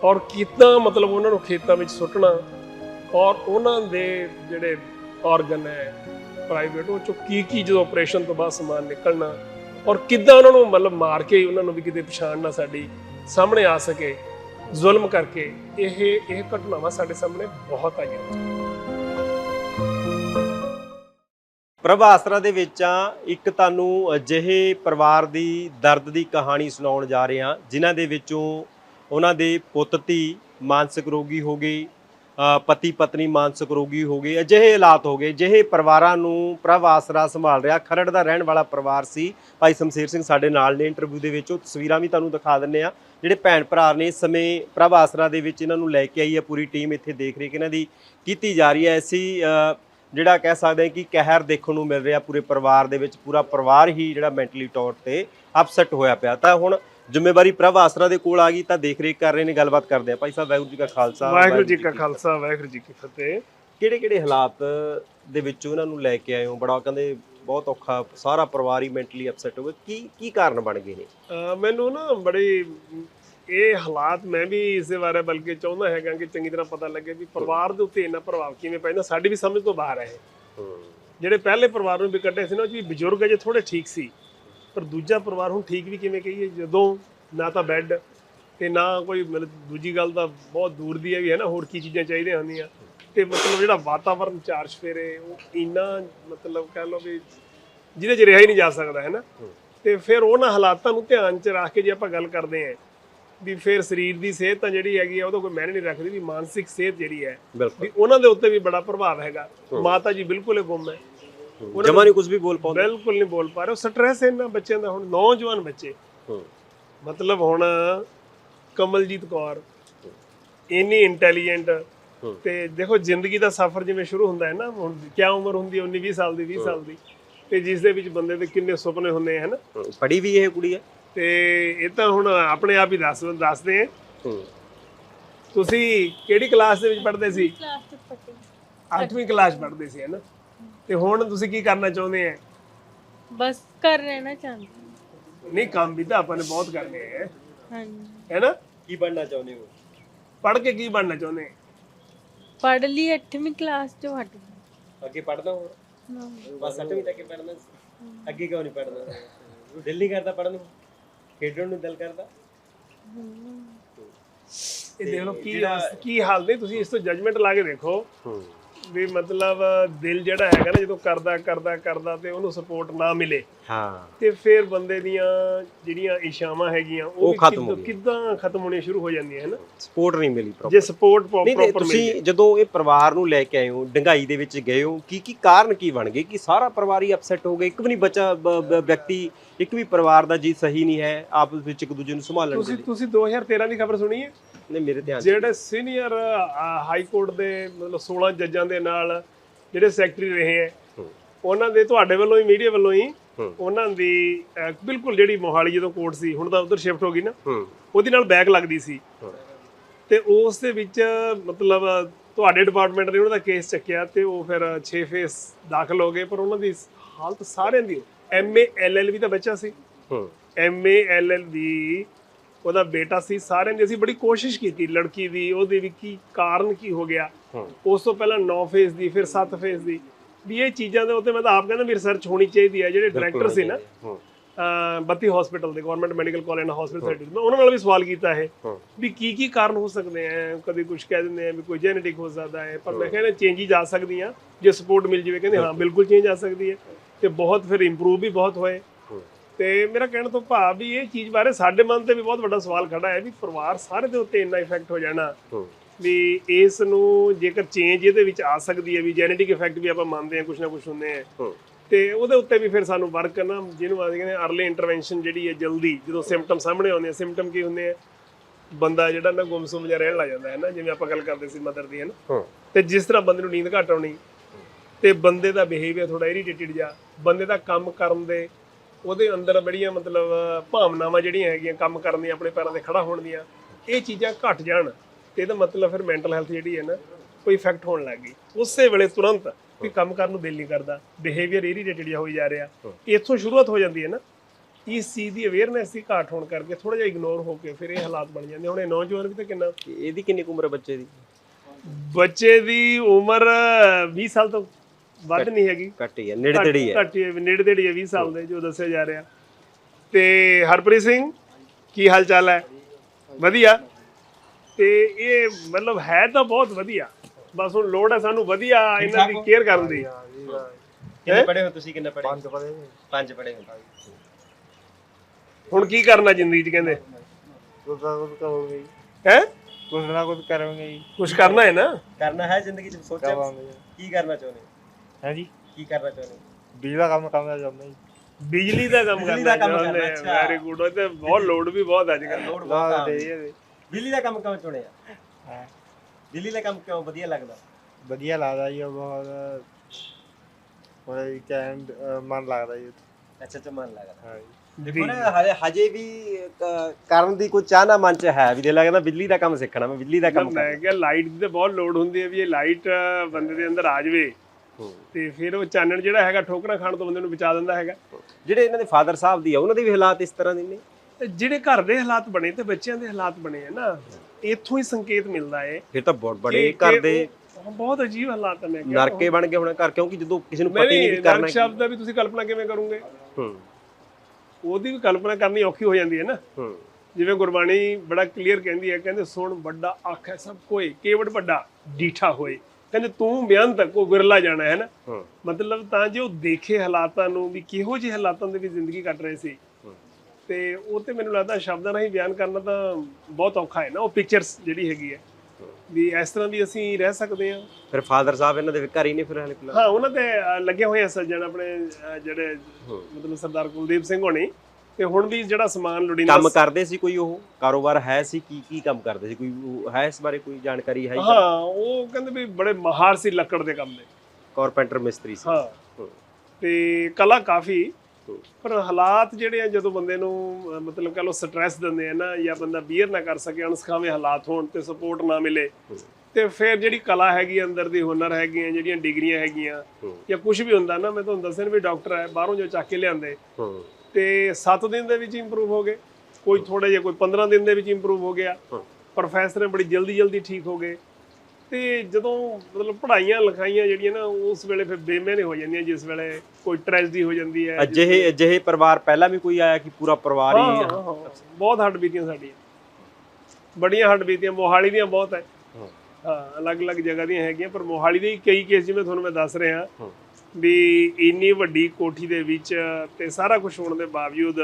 ਔਰ ਕਿੱਦਾਂ ਮਤਲਬ ਉਹਨਾਂ ਨੂੰ ਖੇਤਾਂ ਵਿੱਚ ਸੁੱਟਣਾ ਔਰ ਉਹਨਾਂ ਦੇ ਜਿਹੜੇ ਆਰਗਨ ਹੈ ਪ੍ਰਾਈਵੇਟ ਉਹ ਚੋਂ ਕੀ ਕੀ ਜਦੋਂ ਆਪਰੇਸ਼ਨ ਤੋਂ ਬਾਅਦ ਸਮਾਨ ਨਿਕਲਣਾ ਔਰ ਕਿੱਦਾਂ ਉਹਨਾਂ ਨੂੰ ਮਤਲਬ ਮਾਰ ਕੇ ਉਹਨਾਂ ਨੂੰ ਵੀ ਕਿਤੇ ਪਛਾਣ ਨਾ ਸਾਡੀ ਸਾਹਮਣੇ ਆ ਸਕੇ। ਜ਼ੁਲਮ ਕਰਕੇ ਇਹ ਇਹ ਘਟਨਾਵਾਂ ਸਾਡੇ ਸਾਹਮਣੇ ਬਹੁਤ ਆਈਆਂ। ਪ੍ਰਭ ਆਸਰਾ ਦੇ ਵਿੱਚ ਆ ਇੱਕ ਤੁਹਾਨੂੰ ਅਜਿਹੇ ਪਰਿਵਾਰ ਦੀ ਦਰਦ ਦੀ ਕਹਾਣੀ ਸੁਣਾਉਣ ਜਾ ਰਹੇ ਹਾਂ, ਜਿਨ੍ਹਾਂ ਦੇ ਵਿੱਚੋਂ ਉਹਨਾਂ ਦੇ ਪੁੱਤ ਧੀ ਮਾਨਸਿਕ ਰੋਗੀ ਹੋ ਗਈ ਪਤੀ ਪਤਨੀ ਮਾਨਸਿਕ ਰੋਗੀ ਹੋ ਗਏ, ਅਜਿਹੇ ਹਾਲਾਤ ਹੋ ਗਏ ਜਿਹੇ ਪਰਿਵਾਰਾਂ ਨੂੰ ਪ੍ਰਭ ਆਸਰਾ ਸੰਭਾਲ ਰਿਹਾ। ਖਰੜ ਦਾ ਰਹਿਣ ਵਾਲਾ ਪਰਿਵਾਰ ਸੀ। ਭਾਈ ਸ਼ਮਸ਼ੇਰ ਸਿੰਘ ਸਾਡੇ ਨਾਲ ਨੇ ਇੰਟਰਵਿਊ ਦੇ ਵਿੱਚ, ਉਹ ਤਸਵੀਰਾਂ ਵੀ ਤੁਹਾਨੂੰ ਦਿਖਾ ਦਿੰਨੇ ਆ ਜਿਹੜੇ ਭੈਣ ਭਰਾ ਨੇ ਇਸ ਸਮੇਂ ਪ੍ਰਭ ਆਸਰਾ ਦੇ ਵਿੱਚ ਇਹਨਾਂ ਨੂੰ ਲੈ ਕੇ ਆਈ ਹੈ ਪੂਰੀ ਟੀਮ ਇੱਥੇ ਦੇਖ ਰਹੀ ਕਿ ਇਹਨਾਂ ਦੀ ਕੀਤੀ ਜਾ ਰਹੀ ਹੈ। ਐਸੀ ਜਿਹੜਾ ਕਹਿ ਸਕਦੇ ਹਾਂ ਕਿ ਕਹਿਰ ਦੇਖਣ ਨੂੰ ਮਿਲ ਰਿਹਾ ਪੂਰੇ ਪਰਿਵਾਰ ਦੇ ਵਿੱਚ ਪੂਰਾ ਪਰਿਵਾਰ ਹੀ ਜਿਹੜਾ ਮੈਂਟਲੀ ਤੌਰ ਤੇ ਅਪਸੈਟ ਹੋਇਆ ਪਿਆ। ਤਾਂ ਹੁਣ ਜ਼ਿੰਮੇਵਾਰੀ ਪ੍ਰਭ ਆਸਰਾ ਦੇ ਕੋਲ ਆ ਗਈ ਤਾਂ ਦੇਖ ਰੇਖ ਕਰ ਰਹੇ ਨੇ ਗੱਲਬਾਤ ਕਰਦੇ ਆ। ਭਾਈ ਸਾਹਿਬ ਵਾਹਿਗੁਰੂ ਜੀ ਕਾ ਖਾਲਸਾ ਵਾਹਿਗੁਰੂ ਜੀ ਕਾ ਖਾਲਸਾ ਵਾਹਿਗੁਰੂ ਜੀ ਕੀ ਫਤਿਹ। ਕਿਹੜੇ ਕਿਹੜੇ ਹਾਲਾਤ ਦੇ ਵਿੱਚ ਉਹਨਾਂ ਨੂੰ ਲੈ ਕੇ ਆਏ ਹੋ? ਬੜਾ ਕਹਿੰਦੇ ਬਹੁਤ ਔਖਾ ਸਾਰਾ ਪਰਿਵਾਰ ਹੀ ਮੈਂਟਲੀ ਅਪਸੈਟ ਹੋ ਗਿਆ। ਕੀ ਕੀ ਕਾਰਨ ਬਣ ਗਏ ਨੇ ਮੈਨੂੰ ਨਾ ਬੜੀ ਇਹ ਹਾਲਾਤ ਮੈਂ ਵੀ ਇਸ ਦੇ ਬਾਰੇ ਬਲਕਿ ਚਾਹੁੰਦਾ ਹੈਗਾ ਕਿ ਚੰਗੀ ਤਰ੍ਹਾਂ ਪਤਾ ਲੱਗੇ ਵੀ ਪਰਿਵਾਰ ਦੇ ਉੱਤੇ ਇੰਨਾ ਪ੍ਰਭਾਵ ਕਿਵੇਂ ਪੈਂਦਾ ਸਾਡੀ ਵੀ ਸਮਝ ਤੋਂ ਬਾਹਰ ਹੈ। ਜਿਹੜੇ ਪਹਿਲੇ ਪਰਿਵਾਰ ਨੂੰ ਵੀ ਕੱਢੇ ਸੀ ਨਾ ਉਹ ਵੀ ਬਜ਼ੁਰਗ ਅਜੇ ਥੋੜੇ ਠੀਕ ਸੀ ਪਰ ਦੂਜਾ ਪਰਿਵਾਰ ਹੁਣ ਠੀਕ ਵੀ ਕਿਵੇਂ ਕਹੀਏ ਜਦੋਂ ਨਾ ਤਾਂ ਬੈੱਡ ਤੇ ਨਾ ਕੋਈ ਮਤਲਬ ਦੂਜੀ ਗੱਲ ਤਾਂ ਬਹੁਤ ਦੂਰ ਦੀ ਹੈ ਵੀ ਹੈ ਨਾ ਹੋਰ ਕੀ ਚੀਜ਼ਾਂ ਚਾਹੀਦੀਆਂ ਹੁੰਦੀਆਂ। ਤੇ ਮਤਲਬ ਜਿਹੜਾ ਵਾਤਾਵਰਨ ਚਾਰ ਸਫੇਰੇ ਉਹ ਇੰਨਾ ਮਤਲਬ ਕਹਿ ਲਓ ਵੀ ਜਿਹਦੇ 'ਚ ਰਿਹਾ ਹੀ ਨਹੀਂ ਜਾ ਸਕਦਾ ਹੈ ਨਾ? ਤੇ ਫਿਰ ਉਹਨਾਂ ਹਾਲਾਤਾਂ ਨੂੰ ਧਿਆਨ 'ਚ ਰੱਖ ਕੇ ਜੇ ਆਪਾਂ ਗੱਲ ਕਰਦੇ ਆਂ ਵੀ ਫਿਰ ਸਰੀਰ ਦੀ ਸਿਹਤ ਤਾਂ ਜਿਹੜੀ ਹੈਗੀ ਆ ਉਹਦਾ ਕੋਈ ਮਾਇਨੇ ਨਹੀਂ ਰੱਖਦੀ ਵੀ ਮਾਨਸਿਕ ਸਿਹਤ ਜਿਹੜੀ ਹੈ ਵੀ ਉਹਨਾਂ ਦੇ ਉੱਤੇ ਵੀ ਬੜਾ ਪ੍ਰਭਾਵ ਹੈਗਾ। ਮਾਤਾ ਜੀ ਬਿਲਕੁਲ ਹੀ ਗੁੰਮ ਹੈ। ਜਮਾ ਨਹੀਂ ਕੁਝ ਵੀ ਬੋਲ ਪਾਉਂਦੇ। ਬਿਲਕੁਲ ਨਹੀਂ ਬੋਲ ਪਾ ਰਹੇ। ਸਟ੍ਰੈਸ ਇਹਨਾਂ ਬੱਚਿਆਂ ਦਾ ਹੁਣ ਨੌਜਵਾਨ ਬੱਚੇ। ਮਤਲਬ ਹੁਣ ਕਮਲਜੀਤ ਕੌਰ ਇੰਨੀ ਇੰਟੈਲੀਜੈਂਟ। ਤੇ ਦੇਖੋ ਜ਼ਿੰਦਗੀ ਦਾ ਸਫ਼ਰ ਜਿਵੇਂ ਸ਼ੁਰੂ ਹੁੰਦਾ ਹੈ ਨਾ ਹੁਣ ਕੀ ਉਮਰ ਹੁੰਦੀ ਹੈ 19 20 ਸਾਲ ਦੀ 20 ਸਾਲ ਦੀ। ਤੇ ਜਿਸ ਦੇ ਵਿੱਚ ਬੰਦੇ ਦੇ ਕਿੰਨੇ ਸੁਪਨੇ ਹੁੰਦੇ ਹਨ ਪੜੀ ਵੀ ਇਹ ਕੁੜੀ ਹੈ। ਤੇ ਇਹ ਤਾਂ ਹੁਣ ਆਪਣੇ ਆਪ ਹੀ ਦੱਸ ਦੱਸਦੇ ਆ। ਤੁਸੀਂ ਕਿਹੜੀ ਕਲਾਸ ਦੇ ਵਿੱਚ ਪੜ੍ਹਦੇ ਸੀ? ਕਲਾਸ ਚ ਪੱਟੀ 8ਵੀਂ ਕਲਾਸ ਪੜ੍ਹਦੇ ਸੀ ਹੈਨਾ ਤੇ ਹੁਣ ਤੁਸੀਂ ਕੀ ਕਰਨਾ ਚਾਹੁੰਦੇ ਆ? ਬਸ ਕਰ ਰਹਿਣਾ ਚਾਹੁੰਦੀ ਨਹੀਂ ਕੰਮ ਵੀ ਤਾਂ ਆਪਾਂ ਨੇ ਬਹੁਤ ਕਰਨੇ ਹੈ ਹਾਂਜੀ। ਹੈਨਾ ਕੀ ਬਣਨਾ ਚਾਹੁੰਦੇ ਹੋ? ਪੜ੍ਹ ਕੇ ਕੀ ਬਣਨਾ ਚਾਹੁੰਦੇ ਆ? ਪੜ੍ਹ ਲਈ 8ਵੀਂ ਕਲਾਸ ਚ ਹਟ ਗਈ। ਅੱਗੇ ਪੜਦਾ ਹੋਰ। ਨਾ। ਬਸ 8ਵੀਂ ਤੱਕ ਹੀ ਪੜ੍ਹਨਾ ਸੀ। ਅੱਗੇ ਕਿਉਂ ਨਹੀਂ ਪੜ੍ਹਨਾ? ਦਿਲ ਕਰਦਾ ਪੜ੍ਹਨ ਨੂੰ? ਖੇਡਣ ਨੂੰ ਦਿਲ ਕਰਦਾ? ਇਹ ਦੇਖ ਲਓ ਕੀ ਕੀ ਹਾਲ ਨੇ। ਤੁਸੀਂ ਇਸ ਤੋਂ ਜੱਜਮੈਂਟ ਲਾ ਕੇ ਦੇਖੋ। ਹੂੰ। ਵੀ ਮਤਲਬ ਦਿਲ ਜਿਹੜਾ ਹੈਗਾ ਨਾ ਜਦੋਂ ਕਰਦਾ ਕਰਦਾ ਕਰਦਾ ਤੇ ਉਹਨੂੰ ਸਪੋਰਟ ਨਾ ਮਿਲੇ। ਹਾਂ। ਤੇ ਫਿਰ ਬੰਦੇ ਦੀਆਂ ਜਿਹੜੀਆਂ ਇਸ਼ਾਵਾਂ ਹੈਗੀਆਂ ਉਹ ਖਤਮ ਹੋ ਕਿੱਦਾਂ- ਕਿੱਦਾਂ ਖਤਮ ਹੋਣੀਆਂ ਸ਼ੁਰੂ ਹੋ ਜਾਂਦੀਆਂ ਹੈ ਨਾ ਸਪੋਰਟ ਨਹੀਂ ਮਿਲੀ ਪ੍ਰੋਪਰ ਜੇ ਸਪੋਰਟ ਪ੍ਰੋਪਰ ਮਿਲ ਤੁਸੀਂ ਜਦੋਂ ਇਹ ਪਰਿਵਾਰ ਨੂੰ ਲੈ ਕੇ ਆਏ ਹੋ ਡੰਗਾਈ ਦੇ ਵਿੱਚ ਗਏ ਹੋ ਕੀ ਕੀ ਕਾਰਨ ਕੀ ਬਣ ਗਏ? ਕਿ ਸਾਰਾ ਪਰਿਵਾਰ ਹੀ ਅਪਸੈਟ ਹੋ ਗਿਆ? ਇੱਕ ਵੀ ਨਹੀਂ ਬੱਚਾ ਵਿਅਕਤੀ ਇੱਕ ਵੀ ਪਰਿਵਾਰ ਦਾ ਜੀ ਸਹੀ ਨਹੀਂ ਹੈ ਆਪਸ ਵਿੱਚ ਇੱਕ ਦੂਜੇ ਨੂੰ ਸੰਭਾਲਣ ਦੇ ਤੁਸੀਂ ਲਈ ਤੁਸੀਂ 2013 ਦੀ ਖਬਰ ਸੁਣੀ ਹੈ ਨਹੀਂ ਮੇਰੇ ਧਿਆਨ 'ਚ ਜਿਹੜੇ ਸੀਨੀਅਰ ਹਾਈ ਕੋਰਟ ਦੇ ਮਤਲਬ 16 ਜੱਜਾਂ ਦੇ ਨਾਲ ਜਿਹੜੇ ਸੈਕਟਰੀ ਰਹੇ ਹੈ ਹੂੰ। ਉਹਨਾਂ ਦੇ ਤੁਹਾਡੇ ਵੱਲੋਂ ਹੀ ਮੀਡੀਆ ਵੱਲੋਂ ਹੀ ਹੂੰ। ਉਹਨਾਂ ਦੀ ਅਹ, ਬਿਲਕੁਲ ਜਿਹੜੀ ਮੋਹਾਲੀ ਜਦੋਂ ਕੋਰਟ ਸੀ ਹੁਣ ਤਾਂ ਉਧਰ ਸ਼ਿਫਟ ਹੋ ਗਈ ਨਾ ਹੂੰ ਉਹਦੇ ਨਾਲ ਬੈਕ ਲੱਗਦੀ ਸੀ ਹੂੰ। ਤੇ ਉਸ ਦੇ ਵਿੱਚ ਮਤਲਬ ਤੁਹਾਡੇ ਡਿਪਾਰਟਮੈਂਟ ਨੇ ਉਹਨਾਂ ਦਾ ਕੇਸ ਚੱਕਿਆ ਤੇ ਉਹ ਫਿਰ 6 ਫੇਸ ਦਾਖਲ ਹੋ ਗਏ ਪਰ ਉਹਨਾਂ ਦੀ ਹਾਲਤ ਸਾਰਿਆਂ ਦੀ ਐਮਏ ਐਲਐਲਬੀ ਦਾ ਬੱਚਾ ਸੀ। ਹੂੰ। ਐਮਏ ਐਲਐਲਬੀ ਉਹਦਾ ਬੇਟਾ ਸੀ। ਸਾਰਿਆਂ ਦੀ ਅਸੀਂ ਬੜੀ ਕੋਸ਼ਿਸ਼ ਕੀਤੀ ਲੜਕੀ ਦੀ ਉਹਦੇ ਵੀ ਕੀ ਕਾਰਨ ਕੀ ਹੋ ਗਿਆ। ਉਸ ਤੋਂ ਪਹਿਲਾਂ 9 ਫੇਸ ਦੀ ਫਿਰ 7 ਫੇਸ ਦੀ। ਵੀ ਇਹ ਚੀਜ਼ਾਂ ਦੇ ਉੱਤੇ ਮੈਂ ਤਾਂ ਆਪ ਕਹਿੰਦਾ ਵੀ ਰਿਸਰਚ ਹੋਣੀ ਚਾਹੀਦੀ ਹੈ। ਜਿਹੜੇ ਡਾਇਰੈਕਟਰ ਸੀ ਨਾ ਬੱਤੀ ਹਸਪੀਟਲ ਦੇ government medical college and hospital ਮੈਂ ਉਹਨਾਂ ਨਾਲ ਵੀ ਸਵਾਲ ਕੀਤਾ ਹੈ। ਵੀ ਕੀ ਕੀ ਕਾਰਨ ਹੋ ਸਕਦੇ ਆ? ਕਦੇ ਕੁਝ ਕਹਿ ਦਿੰਦੇ ਆ ਵੀ ਕੋਈ ਜੈਨੇਟਿਕ ਹੋ ਸਕਦਾ ਹੈ ਪਰ ਮੈਂ ਕਹਿੰਦਾ ਚੇਂਜ ਹੀ। ਜਾ ਸਕਦੀ ਆ ਜੇ ਸਪੋਰਟ ਮਿਲ ਜਾਵੇ ਕਹਿੰਦੇ ਹਾਂ ਬਿਲਕੁਲ। ਚੇਂਜ ਆ ਸਕਦੀ ਹੈ। ਤੇ ਬਹੁਤ ਫਿਰ ਇੰਪਰੂਵ ਵੀ ਬਹੁਤ ਹੋਏ। ਤੇ ਮੇਰਾ ਕਹਿਣ ਤੋਂ ਭਾਵ ਵੀ ਇਹ ਚੀਜ਼ ਬਾਰੇ ਸਾਡੇ ਮਨ ਤੇ ਵੀ ਬਹੁਤ ਵੱਡਾ ਸਵਾਲ ਖੜਾ ਹੈ ਵੀ ਪਰਿਵਾਰ ਸਾਰੇ ਦੇ ਉੱਤੇ ਇੰਨਾ ਇਫੈਕਟ ਹੋ ਜਾਣਾ। ਵੀ ਇਸ ਨੂੰ ਜੇਕਰ ਚੇਂਜ ਇਹਦੇ ਵਿੱਚ ਆ ਸਕਦੀ ਹੈ ਵੀ ਜੈਨੇਟਿਕ ਇਫੈਕਟ ਵੀ ਆਪਾਂ ਮੰਨਦੇ ਆ ਕੁਝ ਨਾ ਕੁਝ ਹੁੰਦੇ ਆ। ਤੇ ਉਹਦੇ ਉੱਤੇ ਵੀ ਫਿਰ ਸਾਨੂੰ ਵਰਕ ਕਰਨਾ ਜਿਹਨੂੰ ਆਦੇ ਕਹਿੰਦੇ ਅਰਲੀ ਇੰਟਰਵੈਂਸ਼ਨ ਜਿਹੜੀ ਹੈ ਜਲਦੀ ਜਦੋਂ ਸਿੰਪਟਮ ਸਾਹਮਣੇ ਆਉਂਦੇ ਆ ਸਿੰਪਟਮ ਕੀ ਹੁੰਦੇ ਆ? ਬੰਦਾ ਜਿਹੜਾ ਨਾ ਗੁੰਮਸੁੰਮ ਜਿਹਾ ਰਹਿਣ ਲੱਗ ਜਾਂਦਾ ਹੈ ਨਾ ਜਿਵੇਂ ਆਪਾਂ ਗੱਲ ਕਰਦੇ ਸੀ ਮਦਰ ਦੀ ਹੈ ਨਾ? ਤੇ ਜਿਸ ਤਰ੍ਹਾਂ ਬੰਦੇ ਨੂੰ ਨੀਂਦ ਘੱਟ ਆਉਣੀ ਤੇ ਬੰਦੇ ਦਾ ਬਿਹੇਵੀਅਰ ਥੋੜਾ ਇਰੀਟੇਟਡ ਜਾ ਬੰਦੇ ਦਾ ਕੰਮ ਕਰਨ ਦੇ ਉਹਦੇ ਅੰਦਰ ਬੜੀਆਂ ਮਤਲਬ ਭਾਵਨਾਵਾਂ ਜਿਹੜੀਆਂ ਹੈਗੀਆਂ ਕੰਮ ਕਰਨ ਦੀਆਂ ਆਪਣੇ ਪੈਰਾਂ ਤੇ ਖੜਾ ਹੋਣ ਦੀਆਂ ਇਹ ਚੀਜ਼ਾਂ ਘਟ ਜਾਣ ਤੇ ਇਹਦਾ ਮਤਲਬ ਫਿਰ ਮੈਂਟਲ ਹੈਲਥ ਜਿਹੜੀ ਹੈ ਨਾ ਕੋਈ ਇਫੈਕਟ ਹੋਣ ਲੱਗ ਗਈ। ਉਸੇ ਵੇਲੇ ਤੁਰੰਤ ਵੀ ਕੰਮ ਕਰਨ ਨੂੰ ਦਿਲ ਨਹੀਂ ਕਰਦਾ ਬਿਹੇਵੀਅਰ ਇਰੀਟੇਟਡ ਜਿਹਾ ਹੋਈ ਜਾ ਰਿਹਾ। ਇੱਥੋਂ ਸ਼ੁਰੂਆਤ ਹੋ ਜਾਂਦੀ ਹੈ ਨਾ ਇਸ ਚੀਜ਼ ਦੀ ਅਵੇਅਰਨੈਸ ਦੀ ਘਾਟ ਹੋਣ ਕਰਕੇ ਥੋੜਾ ਜਿਹਾ ਇਗਨੋਰ ਹੋ ਕੇ ਫਿਰ ਇਹ ਹਾਲਾਤ ਬਣ ਜਾਂਦੇ। ਹੁਣ ਇਹ ਨੌਜਵਾਨ ਵੀ ਤਾਂ ਕਿੰਨਾ ਇਹਦੀ ਕਿੰਨੀ ਉਮਰ ਹੈ ਬੱਚੇ ਦੀ? ਬੱਚੇ ਦੀ ਉਮਰ 20 ਸਾਲ ਤੋਂ ਵੱਧ ਨਹੀਂ ਹੈਗੀ। ਘੱਟ ਹੀ ਹੈ ਨੇੜੇ ਤੇੜੇ ਹੀ। ਹੈ ਘੱਟ ਹੀ ਹੈ ਨੇੜੇ ਤੇੜੇ ਹੀ ਹੈ 20 ਸਾਲ ਦੇ ਜੋ ਦੱਸਿਆ ਜਾ ਰਿਹਾ। ਤੇ ਹਰਪ੍ਰੀਤ ਸਿੰਘ ਕੀ ਹਾਲ ਚਾਲ ਹੈ? ਵਧੀਆ? ਤੇ ਇਹ ਮਤਲਬ ਹੈ ਤਾਂ ਬਹੁਤ ਵਧੀਆ। ਬਸ ਹੁਣ ਲੋੜ ਹੈ ਸਾਨੂੰ ਵਧੀਆ ਇਹਨਾਂ ਦੀ ਕੇਅਰ ਕਰਨ ਦੀ। ਕਿੰਨੇ ਪੜ੍ਹੇ ਹੋ ਤੁਸੀਂ ਕਿੰਨੇ ਪੜ੍ਹੇ ਪੰਜ ਪੜੇ ਪੰਜ ਪੜ੍ਹੇ ਹੋ। ਹੁਣ ਕੀ ਕਰਨਾ ਜ਼ਿੰਦਗੀ 'ਚ ਕਹਿੰਦੇ? ਕੁਝ ਨਾ ਕੁਝ ਕਰੋਗੇ ਹੈ? ਕੁਝ ਨਾ ਕੁਝ ਕਰੋਗੇ ਕੁਝ ਕਰਨਾ ਹੈ ਨਾ? ਕਰਨਾ ਹੈ ਜ਼ਿੰਦਗੀ 'ਚ ਸੋਚਿਆ ਕੀ ਕਰਨਾ ਚਾਹੁੰਦੇ ਹੈ ਜੀ? ਕੀ ਕਰਨਾ ਚਾਹੁੰਦੇ ਬਿਜਲੀ ਦਾ ਕੰਮ ਕਰਨਾ ਚਾਹੁੰਦਾ ਜੀ। ਬਿਜਲੀ ਦਾ ਕੰਮ ਬਿਜਲੀ ਕਰਨਾ ਦਾ ਕੰਮ ਕਰਨਾ, ਅੱਛਾ। ਵੈਰੀ ਗੁੱਡ ਤੇ ਬਹੁਤ ਲੋਡ ਵੀ ਬਹੁਤ ਅੱਜ ਕੱਲ੍ਹ ਲੋੜ ਲਾ ਬਹੁਤ ਦੇ ਆ। ਜੀ। ਬਿਜਲੀ ਦਾ ਕੰਮ ਕਿਉਂ ਚੁਣਿਆ? ਹਾਂ। ਬਿਜਲੀ ਦਾ ਕੰਮ ਕਿਉਂ ਵਧੀਆ ਲੱਗਦਾ? ਵਧੀਆ ਲੱਗਦਾ ਜੀ ਉਹ ਬਹੁਤ ਬੜਾ ਕੈਂਡ ਮਨ ਲੱਗਦਾ ਜੀ। ਅੱਛਾ ਅੱਛਾ ਮਨ ਲੱਗਦਾ। ਹਾਂ ਜੀ। ਦੇਖੋ ਨਾ ਹਜੇ ਹਜੇ ਵੀ ਕਰਨ ਦੀ ਕੋਈ ਚਾਹਨਾ ਮਨ ਚ ਹੈ ਵੀ ਦੇ ਲੱਗਦਾ ਬਿਜਲੀ ਦਾ ਕੰਮ ਸਿੱਖਣਾ ਮੈਂ ਬਿਜਲੀ ਦਾ ਕੰਮ ਮੈਂ ਕਿਹਾ ਲਾਈਟ ਦੀ ਤਾਂ ਬਹੁਤ ਲੋਡ ਹੁੰਦੀ ਹੈ ਵੀ ਇਹ ਲਾਈਟ ਬੰਦੇ ਦੇ ਅੰਦਰ ਆ ਜਾਵੇ। ਹੂੰ। ਤੇ ਫਿਰ ਉਹ ਚਾਨਣ ਜਿਹੜਾ ਹੈਗਾ ਠੋਕਰਾਂ ਖਾਣ ਤੋਂ ਬੰਦੇ ਨੂੰ ਬਚਾ ਦਿੰਦਾ ਹੈਗਾ। ਜਿਹੜੇ ਇਹਨਾਂ ਦੇ ਫਾਦਰ ਸਾਹਿਬ ਦੀ ਆ ਉਹਨਾਂ ਦੇ ਵੀ ਹਾਲਾਤ ਇਸ ਤਰ੍ਹਾਂ ਦੇ ਨੇ? ਜਿਹੜੇ ਘਰ ਦੇ ਹਾਲਾਤ ਬਣੇ ਤੇ ਬੱਚਿਆਂ ਦੇ ਹਾਲਾਤ ਬਣੇ ਆ ਨਾ ਇੱਥੋਂ ਹੀ ਸੰਕੇਤ ਮਿਲਦਾ ਹੈ ਫਿਰ ਤਾਂ ਬਹੁਤ ਬੜੇ ਘਰ ਦੇ ਬਹੁਤ ਅਜੀਬ ਹਾਲਾਤ ਨੇ ਨਰਕੇ ਬਣ ਗਏ ਹੁਣ ਘਰ ਕਿਉਂਕਿ ਜਦੋਂ ਕਿਸੇ ਨੂੰ ਪਤਾ ਹੀ ਨਹੀਂ ਕਰਨਾ ਕੀ। ਸ਼ਬਦ ਦਾ ਵੀ ਤੁਸੀਂ ਕਲਪਨਾ ਕਿਵੇਂ ਕਰੋਗੇ? ਹੂੰ। ਉਹਦੀ ਵੀ ਕਲਪਨਾ ਕਰਨੀ ਔਖੀ ਹੋ ਜਾਂਦੀ ਹੈ ਨਾ। ਹੂੰ। ਜਿਵੇਂ ਗੁਰਬਾਣੀ ਬੜਾ ਕਲੀਅਰ ਕਹਿੰਦੀ ਹੈ ਕਹਿੰਦੇ ਸੁਣ ਵੱਡਾ ਆਖੈ ਸਭ ਕੋਈ ਕੇਵੜ ਵੱਡਾ ਡੀਠਾ ਹੋਏ। ਕਹਿੰਦੇ ਤੂੰ ਬਿਆਨ ਤੱਕ ਕੋ ਵਿਰਲਾ ਜਾਣਾ ਹੈ ਨਾ। ਮਤਲਬ ਤਾਂ ਜੇ ਉਹ ਦੇਖੇ ਹਾਲਾਤਾਂ ਨੂੰ ਵੀ ਕਿਹੋ ਜਿਹੇ ਹਾਲਾਤਾਂ ਦੇ ਵਿੱਚ ਜ਼ਿੰਦਗੀ ਕੱਟ ਰਹੇ ਸੀ। ਤੇ ਉਹ ਤੇ ਮੈਨੂੰ ਲੱਗਦਾ ਸ਼ਬਦਾਂ ਰਾਹੀਂ ਬਿਆਨ ਕਰਨਾ ਤਾਂ ਬਹੁਤ ਔਖਾ ਹੈ ਨਾ ਉਹ ਪਿਕਚਰਸ ਜਿਹੜੀ ਹੈਗੀ ਹੈ। ਵੀ ਇਸ ਤਰ੍ਹਾਂ ਵੀ ਅਸੀਂ ਰਹਿ ਸਕਦੇ ਹਾਂ। ਫਿਰ ਫਾਦਰ ਸਾਹਿਬ ਇਹਨਾਂ ਦੇ ਹੀ ਨੇ ਫਿਰ ਹਾਲੇ ਹਾਂ ਉਹਨਾਂ ਤੇ ਲੱਗੇ ਹੋਏ ਸੱਜਣ ਆਪਣੇ ਜਿਹੜੇ। ਮਤਲਬ ਸਰਦਾਰ ਕੁਲਦੀਪ ਸਿੰਘ ਹੋਣੀ। ਤੇ ਹੁਣ ਵੀ ਜਿਹੜਾ ਸਮਾਨ ਲੋੜੀਂਦਾ ਕੰਮ ਕਰਦੇ ਸੀ ਕੋਈ ਉਹ? ਕਾਰੋਬਾਰ ਹੈ ਸੀ? ਕੀ ਕੀ ਕੰਮ ਕਰਦੇ ਸੀ? ਕੋਈ ਹੈ ਇਸ ਬਾਰੇ ਕੋਈ ਜਾਣਕਾਰੀ ਹੈ ਹਾਂ ਉਹ ਕਹਿੰਦੇ ਵੀ ਬੜੇ ਮਹਾਰ ਸੀ ਲੱਕੜ ਦੇ ਕੰਮ ਦੇ। ਕਾਰਪੈਂਟਰ ਮਿਸਤਰੀ ਸੀ। ਹਾਂ। ਤੇ ਕਲਾ ਕਾਫੀ। ਪਰ ਹਾਲਾਤ ਜਿਹੜੇ ਆ ਜਦੋਂ ਬੰਦੇ ਨੂੰ ਮਤਲਬ ਕਹ ਲੋ ਸਟ੍ਰੈਸ ਦਿੰਦੇ ਆ ਨਾ ਜਾਂ ਬੰਦਾ ਬੀਅਰ ਨਾ ਕਰ ਸਕੇ ਅਣਸਖਾਵੇਂ ਹਾਲਾਤ ਹੋਣ ਤੇ ਸਪੋਰਟ ਨਾ ਮਿਲੇ। ਤੇ ਫਿਰ ਜਿਹੜੀ ਕਲਾ ਹੈਗੀ ਅੰਦਰ ਦੀ ਹੁਨਰ ਹੈਗੀਆਂ ਜਿਹੜੀਆਂ ਡਿਗਰੀਆਂ ਹੈਗੀਆਂ ਜਾਂ ਕੁਝ ਵੀ ਹੁੰਦਾ ਨਾ ਮੈਂ ਤੁਹਾਨੂੰ ਦੱਸਿਆ ਵੀ ਡਾਕਟਰ ਹੈ ਬਾਹਰੋਂ ਜੋ ਚੱਕ ਕੇ ਲਿਆਂਦੇ। ਤੇ 7 ਦਿਨ ਦੇ ਵਿੱਚ ਇੰਪਰੂਵ ਹੋ ਗਏ। ਕੋਈ ਥੋੜਾ ਜਿਹਾ ਕੋਈ 15 ਦਿਨ ਦੇ ਵਿੱਚ ਇੰਪਰੂਵ ਹੋ ਗਿਆ। ਪ੍ਰੋਫੈਸਰ ਬੜੀ ਜਲਦੀ ਜਲਦੀ ਠੀਕ ਹੋ ਗਏ। ਤੇ ਜਦੋਂ ਮਤਲਬ ਪੜ੍ਹਾਈਆਂ ਲਿਖਾਈਆਂ ਜਿਹੜੀਆਂ ਨਾ ਉਸ ਵੇਲੇ ਫਿਰ ਬੇਮਹਿਨੇ ਹੋ ਜਾਂਦੀਆਂ ਜਿਸ ਵੇਲੇ ਕੋਈ ਟ੍ਰੈਜਡੀ ਹੋ ਜਾਂਦੀ ਹੈ। ਅਜਿਹੇ ਅਜਿਹੇ ਪਰਿਵਾਰ ਪਹਿਲਾਂ ਵੀ ਕੋਈ ਆਇਆ ਕਿ ਪੂਰਾ ਪਰਿਵਾਰ ਹਾਂ, ਬਹੁਤ ਹੱਡ ਬੀਤੀਆਂ ਸਾਡੀਆਂ। ਬੜੀਆਂ ਹੱਡ ਬੀਤੀਆਂ। ਮੋਹਾਲੀ ਦੀਆਂ ਬਹੁਤ ਹੈ। ਹਾਂ। ਅਲੱਗ-ਅਲੱਗ ਜਗ੍ਹਾ ਦੀਆਂ ਹੈਗੀਆਂ ਪਰ ਮੋਹਾਲੀ ਦੇ ਕਈ ਕੇਸ ਜਿਵੇਂ ਤੁਹਾਨੂੰ ਮੈਂ ਦੱਸ ਰਿਹਾ। ਵੀ ਇੰਨੀ ਵੱਡੀ ਕੋਠੀ ਦੇ ਵਿੱਚ ਤੇ ਸਾਰਾ ਕੁਝ ਹੋਣ ਦੇ ਬਾਵਜੂਦ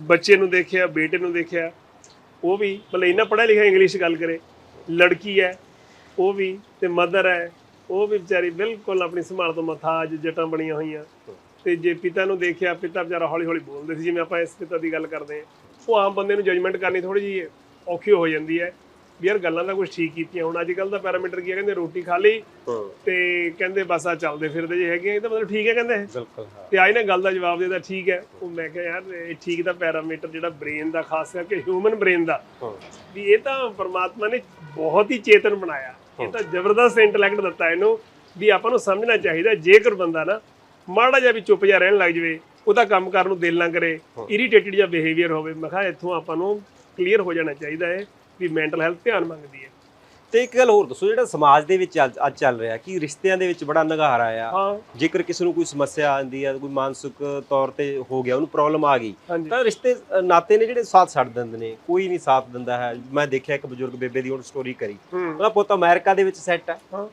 ਬੱਚੇ ਨੂੰ ਦੇਖਿਆ, ਬੇਟੇ ਨੂੰ ਦੇਖਿਆ, ਉਹ ਵੀ ਮਤਲਬ ਇੰਨਾ ਪੜ੍ਹਿਆ ਲਿਖਿਆ ਇੰਗਲਿਸ਼ ਗੱਲ ਕਰੇ, ਲੜਕੀ ਹੈ, ਉਹ ਵੀ ਤੇ ਮਦਰ ਹੈ, ਉਹ ਵੀ ਵਿਚਾਰੀ ਬਿਲਕੁਲ ਆਪਣੀ ਸੰਭਾਲ ਤੋਂ ਮਥਾਜ, ਜਟਾਂ ਬਣੀਆਂ ਹੋਈਆਂ। ਤੇ ਜੇ ਪਿਤਾ ਨੂੰ ਦੇਖਿਆ, ਪਿਤਾ ਵਿਚਾਰਾ ਹੌਲੀ ਹੌਲੀ ਬੋਲਦੇ ਸੀ, ਜਿਵੇਂ ਆਪਾਂ ਇਸ ਪਿਤਾ ਦੀ ਗੱਲ ਕਰਦੇ ਹਾਂ, ਉਹ ਆਮ ਬੰਦੇ ਨੂੰ ਜਜਮੈਂਟ ਕਰਨੀ ਥੋੜੀ ਜਿਹੀ ਔਖੀ ਹੋ ਜਾਂਦੀ ਹੈ। ਵੀ ਯਾਰ ਗੱਲਾਂ ਤਾਂ ਕੁਝ ਠੀਕ ਕੀਤੀਆਂ। ਹੁਣ ਅੱਜ ਕੱਲ ਦਾ ਪੈਰਾਮੀਟਰ ਕੀ ਹੈ ਕਹਿੰਦੇ ਰੋਟੀ ਖਾ ਲਈ ਤੇ ਕਹਿੰਦੇ ਬਸ ਆ ਚੱਲਦੇ ਫਿਰਦੇ ਜੇ ਹੈਗੇ ਇਹ ਤਾਂ ਮਤਲਬ ਠੀਕ ਹੈ ਕਹਿੰਦੇ। ਬਿਲਕੁਲ ਹਾਂ। ਤੇ ਆਈ ਨਾ ਗੱਲ ਦਾ ਜਵਾਬ ਦੇਦਾ ਠੀਕ ਹੈ। ਉਹ ਮੈਂ ਕਿਹਾ ਯਾਰ ਇਹ ਠੀਕ ਦਾ ਪੈਰਾਮੀਟਰ ਜਿਹੜਾ ਬ੍ਰੇਨ ਦਾ ਖਾਸ ਕਰਕੇ ਹਿਊਮਨ ਬ੍ਰੇਨ ਦਾ। ਵੀ ਇਹ ਤਾਂ ਪਰਮਾਤਮਾ ਨੇ ਬਹੁਤ ਹੀ ਚੇਤਨ ਬਣਾਇਆ। ਇਹ ਤਾਂ ਜ਼ਬਰਦਸਤ ਇੰਟੈਲੈਕਟ ਦਿੱਤਾ ਇਹਨੂੰ ਵੀ ਆਪਾਂ ਨੂੰ ਸਮਝਣਾ ਚਾਹੀਦਾ ਜੇਕਰ ਬੰਦਾ ਨਾ ਮਾੜਾ ਜਿਹਾ ਵੀ ਚੁੱਪ ਜਿਹਾ ਰਹਿਣ ਲੱਗ ਜਵੇ ਉਹਦਾ ਕੰਮ ਕਰਨ ਨੂੰ ਦਿਲ ਨਾ ਕਰੇ ਇਰੀਟੇਟਡ ਜਿਹਾ ਬਿਹੇਵੀਅਰ ਹੋਵੇ ਮੈਂ ਕਿਹਾ ਇੱਥੋਂ ਆਪਾਂ ਨੂੰ ਕਲੀਅਰ ਹੋ ਜਾਣਾ ਚਾਹੀਦਾ ਹੈ ਵੀ ਮੈਂਟਲ ਹੈਲਥ ਧਿਆਨ ਮੰਗਦੀ ਹੈ। ਤੇ ਇੱਕ ਗੱਲ ਹੋਰ ਦੱਸੋ ਜਿਹੜਾ ਸਮਾਜ ਦੇ ਵਿੱਚ ਅੱਜ ਅੱਜ ਚੱਲ ਰਿਹਾ ਕਿ ਰਿਸ਼ਤਿਆਂ ਦੇ ਵਿੱਚ ਬੜਾ ਨਿਗਾਰ ਆਇਆ। ਹਾਂ। ਜੇਕਰ ਕਿਸੇ ਨੂੰ ਕੋਈ ਸਮੱਸਿਆ ਆਂਦੀ ਹੈ ਕੋਈ ਮਾਨਸਿਕ ਤੌਰ ਤੇ ਹੋ ਗਿਆ ਉਹਨੂੰ ਪ੍ਰੋਬਲਮ ਆ ਗਈ ਹਾਂਜੀ। ਤਾਂ ਰਿਸ਼ਤੇ ਅ, ਨਾਤੇ ਨੇ ਜਿਹੜੇ ਸਾਥ ਛੱਡ ਦਿੰਦੇ ਨੇ ਕੋਈ ਨਹੀਂ ਸਾਥ ਦਿੰਦਾ ਹੈ। ਮੈਂ ਦੇਖਿਆ ਇੱਕ ਬਜ਼ੁਰਗ ਬੇਬੇ ਦੀ ਹੁਣ ਸਟੋਰੀ ਕਰੀ। ਹੂੰ। ਉਹਦਾ ਪੁੱਤ ਅਮਰੀਕਾ ਦੇ ਵਿੱਚ ਸੈੱਟ ਹੈ। ਹਾਂ।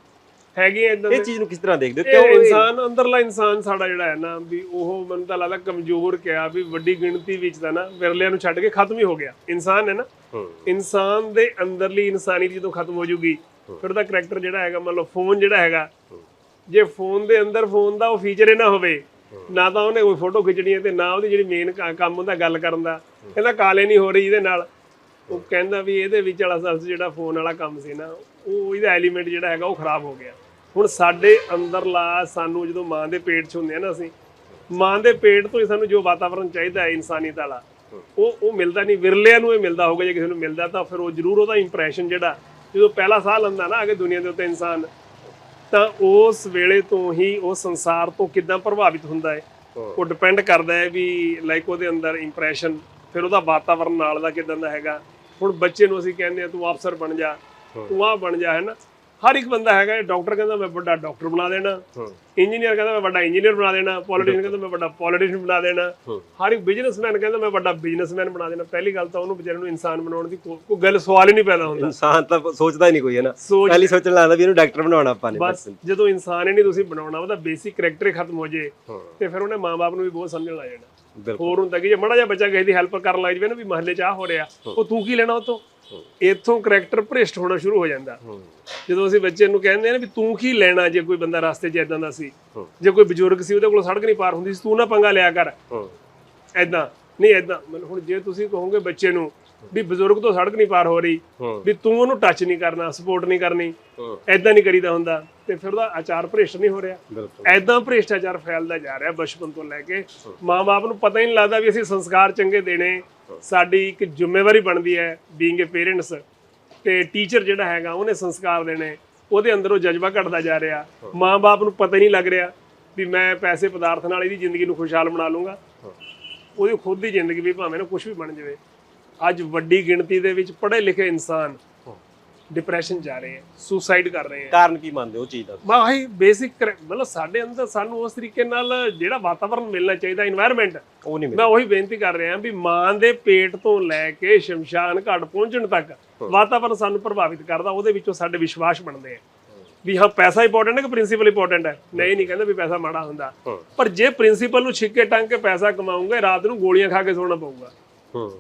ਹੈਗੇ ਇਦਾਂ ਇਹ ਚੀਜ਼ ਨੂੰ ਕਿਸ ਤਰ੍ਹਾਂ ਦੇਖਦੇ ਹੋ? ਕਿਉਂ ਇਨਸਾਨ ਅੰਦਰਲਾ ਇਨਸਾਨ ਸਾਡਾ ਜਿਹੜਾ ਹੈ ਨਾ ਵੀ ਉਹ ਮੈਨੂੰ ਤਾਂ ਲੱਗਦਾ ਕਮਜ਼ੋਰ ਕਿਹਾ ਵੀ ਵੱਡੀ ਗਿਣਤੀ ਵਿੱਚ ਤਾਂ ਨਾ ਵਿਰਲਿਆਂ ਨੂੰ ਛੱਡ ਕੇ ਖਤਮ ਹੀ ਹੋ ਗਿਆ। ਇਨਸਾਨ ਹੈ ਨਾ। ਇਨਸਾਨ ਦੇ ਅੰਦਰਲੀ ਇਨਸਾਨੀਅਤ ਜਦੋਂ ਖਤਮ ਹੋ ਜੂਗੀ। ਫਿਰ ਉਹਦਾ ਕਰੈਕਟਰ ਜਿਹੜਾ ਹੈਗਾ ਮੰਨ ਲਓ ਫੋਨ ਜਿਹੜਾ ਹੈਗਾ ਜੇ ਫੋਨ ਦੇ ਅੰਦਰ ਫੋਨ ਦਾ ਉਹ ਫੀਚਰ ਹੀ ਨਾ ਹੋਵੇ ਨਾ ਤਾਂ ਉਹਨੇ ਕੋਈ ਫੋਟੋ ਖਿੱਚਣੀ ਹੈ ਤੇ ਨਾ ਉਹਦੀ ਜਿਹੜੀ ਮੇਨ ਕੰਮ ਹੁੰਦਾ ਗੱਲ ਕਰਨ ਦਾ। ਕਹਿੰਦਾ ਕਾਲੇ ਨਹੀਂ ਹੋ ਰਹੀ ਇਹਦੇ ਨਾਲ। ਉਹ ਕਹਿੰਦਾ ਵੀ ਇਹਦੇ ਵਿੱਚ ਵਾਲਾ ਸਬਸ ਜਿਹੜਾ ਫੋਨ ਵਾਲਾ ਕੰਮ ਸੀ ਨਾ ਉਹ ਇਹਦਾ ਐਲੀਮੈਂਟ ਜਿਹੜਾ ਹੈਗਾ ਉਹ ਖਰਾਬ ਹੋ ਗਿਆ। ਹੁਣ ਸਾਡੇ ਅੰਦਰਲਾ ਸਾਨੂੰ ਜਦੋਂ ਮਾਂ ਦੇ ਪੇਟ 'ਚ ਹੁੰਦੇ ਆ ਨਾ ਅਸੀਂ ਮਾਂ ਦੇ ਪੇਟ ਤੋਂ ਹੀ ਸਾਨੂੰ ਜੋ ਵਾਤਾਵਰਣ ਚਾਹੀਦਾ ਹੈ ਇਨਸਾਨੀਅਤ ਵਾਲਾ ਉਹ ਉਹ ਮਿਲਦਾ ਨਹੀਂ ਵਿਰਲਿਆਂ ਨੂੰ ਇਹ ਮਿਲਦਾ ਹੋਊਗਾ ਜੇ ਕਿਸੇ ਨੂੰ ਮਿਲਦਾ ਤਾਂ ਫਿਰ ਉਹ ਜ਼ਰੂਰ ਉਹਦਾ ਇੰਪ੍ਰੈਸ਼ਨ ਜਿਹੜਾ ਜਦੋਂ ਪਹਿਲਾ ਸਾਹ ਲੈਂਦਾ ਨਾ ਅਗੇ ਦੁਨੀਆ ਦੇ ਉੱਤੇ ਇਨਸਾਨ ਤਾਂ ਉਸ ਵੇਲੇ ਤੋਂ ਹੀ ਉਹ ਸੰਸਾਰ ਤੋਂ ਕਿੱਦਾਂ ਪ੍ਰਭਾਵਿਤ ਹੁੰਦਾ ਹੈ ਉਹ ਡਿਪੈਂਡ ਕਰਦਾ ਹੈ ਵੀ ਲਾਈਕ ਉਹਦੇ ਅੰਦਰ ਇੰਪ੍ਰੈਸ਼ਨ ਫਿਰ ਉਹਦਾ ਵਾਤਾਵਰਣ ਨਾਲ ਦਾ ਕਿਦਾਂ ਦਾ ਹੈਗਾ। ਹੁਣ ਬੱਚੇ ਨੂੰ ਅਸੀਂ ਕਹਿੰਦੇ ਆ ਤੂੰ ਅਫਸਰ ਬਣ ਜਾ ਤੂੰ ਆ ਬਣ ਜਾ ਹੈ ਨਾ? ਹਰ ਇੱਕ ਬੰਦਾ ਹੈਗਾ ਡਾਕਟਰ ਕਹਿੰਦਾ ਮੈਂ ਵੱਡਾ ਡਾਕਟਰ ਬਣਾ ਦੇਣਾ ਇੰਜੀਨੀਅਰ ਕਹਿੰਦਾ ਮੈਂ ਵੱਡਾ ਇੰਜੀਨੀਅਰ ਬਣਾ ਦੇਣਾ ਪੋਲੀਟੀਸ਼ੀਅਨ ਕਹਿੰਦਾ ਮੈਂ ਵੱਡਾ ਪੋਲੀਟੀਸ਼ੀਅਨ ਬਣਾ ਦੇਣਾ। ਹਰ ਇੱਕ ਬਿਜ਼ਨਸਮੈਨ ਕਹਿੰਦਾ ਮੈਂ ਵੱਡਾ ਬਿਜ਼ਨਸਮੈਨ ਬਣਾ ਦੇਣਾ। ਪਹਿਲੀ ਗੱਲ ਤਾਂ ਉਹਨੂੰ ਵਿਚਾਰੇ ਨੂੰ ਇਨਸਾਨ ਬਣਾਉਣ ਦੀ ਕੋਈ ਗੱਲ ਸਵਾਲ ਹੀ ਨਹੀਂ ਪੈਦਾ ਹੁੰਦਾ। ਇਨਸਾਨ ਤਾਂ ਸੋਚਦਾ ਹੀ ਨਹੀਂ ਕੋਈ ਹੈ ਨਾ? ਪਹਿਲੀ ਸੋਚਣ ਲੱਗਦਾ ਵੀ ਇਹਨੂੰ ਡਾਕਟਰ ਬਣਾਉਣਾ ਆਪਾਂ ਨੇ ਬਸ ਜਦੋਂ ਇਨਸਾਨ ਹੀ ਨਹੀਂ ਤੁਸੀਂ ਬਣਾਉਣਾ ਉਹਦਾ ਬੇਸਿਕ ਕੈਰੈਕਟਰ ਹੀ ਖਤਮ ਹੋ ਜੇ ਤੇ ਫਿਰ ਉਹਨੇ ਮਾਂ-ਬਾਪ ਨੂੰ ਵੀ ਬਹੁਤ ਸਮਝਣ ਲੱਗ ਜਾਣਾ। ਹੋਰ ਹੁੰਦਾ ਕਿ ਜੇ ਮੜਾ ਜਿਹਾ ਬੱਚਾ ਕਿਸੇ ਦੀ ਹੈਲਪ ਕਰਨ ਲੱਗ ਜਵੇ ਨਾ ਵੀ ਮਹੱਲੇ 'ਚ ਆ ਹੋ ਰਿਹਾ ਉਹ ਤੂੰ ਕੀ ਲੈਣਾ ਉਤੋਂ ਇੱਥੋਂ ਕਰੈਕਟਰ ਭ੍ਰਿਸ਼ਟ ਹੋਣਾ ਸ਼ੁਰੂ ਹੋ ਜਾਂਦਾ। ਜਦੋਂ ਅਸੀਂ ਬੱਚੇ ਨੂੰ ਕਹਿੰਦੇ ਆ ਨਾ ਵੀ ਤੂੰ ਕੀ ਲੈਣਾ ਜੇ ਕੋਈ ਬੰਦਾ ਰਸਤੇ 'ਚ ਇਦਾਂ ਦਾ ਸੀ ਜੇ ਕੋਈ ਬਜ਼ੁਰਗ ਸੀ ਉਹਦੇ ਕੋਲ ਸੜਕ ਨਹੀਂ ਪਾਰ ਹੁੰਦੀ ਸੀ ਤੂੰ ਨਾ ਪੰਗਾ ਲਿਆ ਕਰ। ਐਦਾਂ ਨਹੀਂ ਐਦਾਂ ਮਤਲਬ ਹੁਣ ਜੇ ਤੁਸੀਂ ਕਹੋਗੇ ਬੱਚੇ ਨੂੰ ਵੀ ਬਜ਼ੁਰਗ ਤੋਂ ਸੜਕ ਨਹੀਂ ਪਾਰ ਹੋ ਰਹੀ ਵੀ ਤੂੰ ਉਹਨੂੰ ਟੱਚ ਨਹੀਂ ਕਰਨਾ ਸਪੋਰਟ ਨਹੀਂ ਕਰਨੀ ਐਦਾਂ ਨਹੀਂ ਕਰੀਦਾ ਹੁੰਦਾ ਤੇ ਫਿਰ ਉਹਦਾ ਆਚਾਰ ਭ੍ਰਿਸ਼ਟ ਨਹੀਂ ਹੋ ਰਿਹਾ। ਐਦਾਂ ਭ੍ਰਿਸ਼ਟਾਚਾਰ ਫੈਲਦਾ ਜਾ ਰਿਹਾ ਬਚਪਨ ਤੋਂ ਲੈ ਕੇ। ਮਾਂ-ਬਾਪ ਨੂੰ ਪਤਾ ਹੀ ਨਹੀਂ ਲੱਗਦਾ ਵੀ ਅਸੀਂ ਸੰਸਕਾਰ ਚੰਗੇ ਦੇਣੇ ਸਾਡੀ ਇੱਕ ਜ਼ਿੰਮੇਵਾਰੀ ਬਣਦੀ ਹੈ ਬੀਇੰਗ ਅ ਪੇਰੈਂਟਸ ਤੇ ਟੀਚਰ ਜਿਹੜਾ ਹੈਗਾ, ਉਹਨੇ ਸੰਸਕਾਰ ਦੇਣੇ। ਉਹਦੇ ਅੰਦਰ ਉਹ ਜਜ਼ਬਾ ਘਟਦਾ ਜਾ ਰਿਹਾ। ਮਾਂ-ਬਾਪ ਨੂੰ ਪਤਾ ਹੀ ਨਹੀਂ ਲੱਗ ਰਿਹਾ ਵੀ ਮੈਂ ਪੈਸੇ ਪਦਾਰਥ ਨਾਲ ਇਹਦੀ ਜ਼ਿੰਦਗੀ ਨੂੰ ਖੁਸ਼ਹਾਲ ਬਣਾ ਲੂੰਗਾ ਉਹਦੀ ਖੁਦ ਦੀ ਜ਼ਿੰਦਗੀ ਵੀ ਭਾਵੇਂ ਨਾ ਕੁਝ ਵੀ ਬਣ ਜਾਵੇ। ਅੱਜ ਵੱਡੀ ਗਿਣਤੀ ਦੇ ਵਿੱਚ ਪੜ੍ਹੇ ਲਿਖੇ ਇਨਸਾਨ ਡਿਪਰੈਸ਼ਨ ਜਾ ਰਹੇ ਹੈ ਸੁਸਾਈਡ ਕਰ ਰਹੇ ਹੈ। ਕਾਰਨ ਕੀ ਮੰਨਦੇ ਹੋ ਚੀਜ਼ ਦਾ? ਮੈਂ ਆਹੀ ਬੇਸਿਕ ਮਤਲਬ ਸਾਡੇ ਅੰਦਰ ਸਾਨੂੰ ਉਸ ਤਰੀਕੇ ਨਾਲ ਜਿਹੜਾ ਵਾਤਾਵਰਣ ਮਿਲਣਾ ਚਾਹੀਦਾ এনवायरमेंट ਉਹ ਨਹੀਂ ਮੈਂ ਉਹੀ ਬੇਨਤੀ ਕਰ ਰਿਹਾ ਵੀ ਮਾਂ ਦੇ ਪੇਟ ਤੋਂ ਲੈ ਕੇ ਸ਼ਮਸ਼ਾਨ ਘਾਟ ਪਹੁੰਚਣ ਤੱਕ ਵਾਤਾਵਰਨ ਸਾਨੂੰ ਪ੍ਰਭਾਵਿਤ ਕਰਦਾ ਉਹਦੇ ਵਿੱਚੋਂ ਸਾਡੇ ਵਿਸ਼ਵਾਸ ਬਣਦੇ ਆ। ਵੀ ਹਾਂ ਪੈਸਾ ਇੰਪੋਰਟੈਂਟ ਹੈ ਕਿ ਪ੍ਰਿੰਸੀਪਲ ਇੰਪੋਰਟੈਂਟ ਹੈ? ਨਹੀਂ ਨਹੀਂ ਕਹਿੰਦਾ ਵੀ ਪੈਸਾ ਮਾੜਾ ਹੁੰਦਾ। ਪਰ ਜੇ ਪ੍ਰਿੰਸੀਪਲ ਨੂੰ ਛਿੱਕੇ ਟੰਗ ਕੇ ਪੈਸਾ ਕਮਾਉਂਗੇ ਰਾਤ ਨੂੰ ਗੋਲੀਆਂ ਖਾ ਕੇ ਸੌਣਾ ਪਊਗਾ।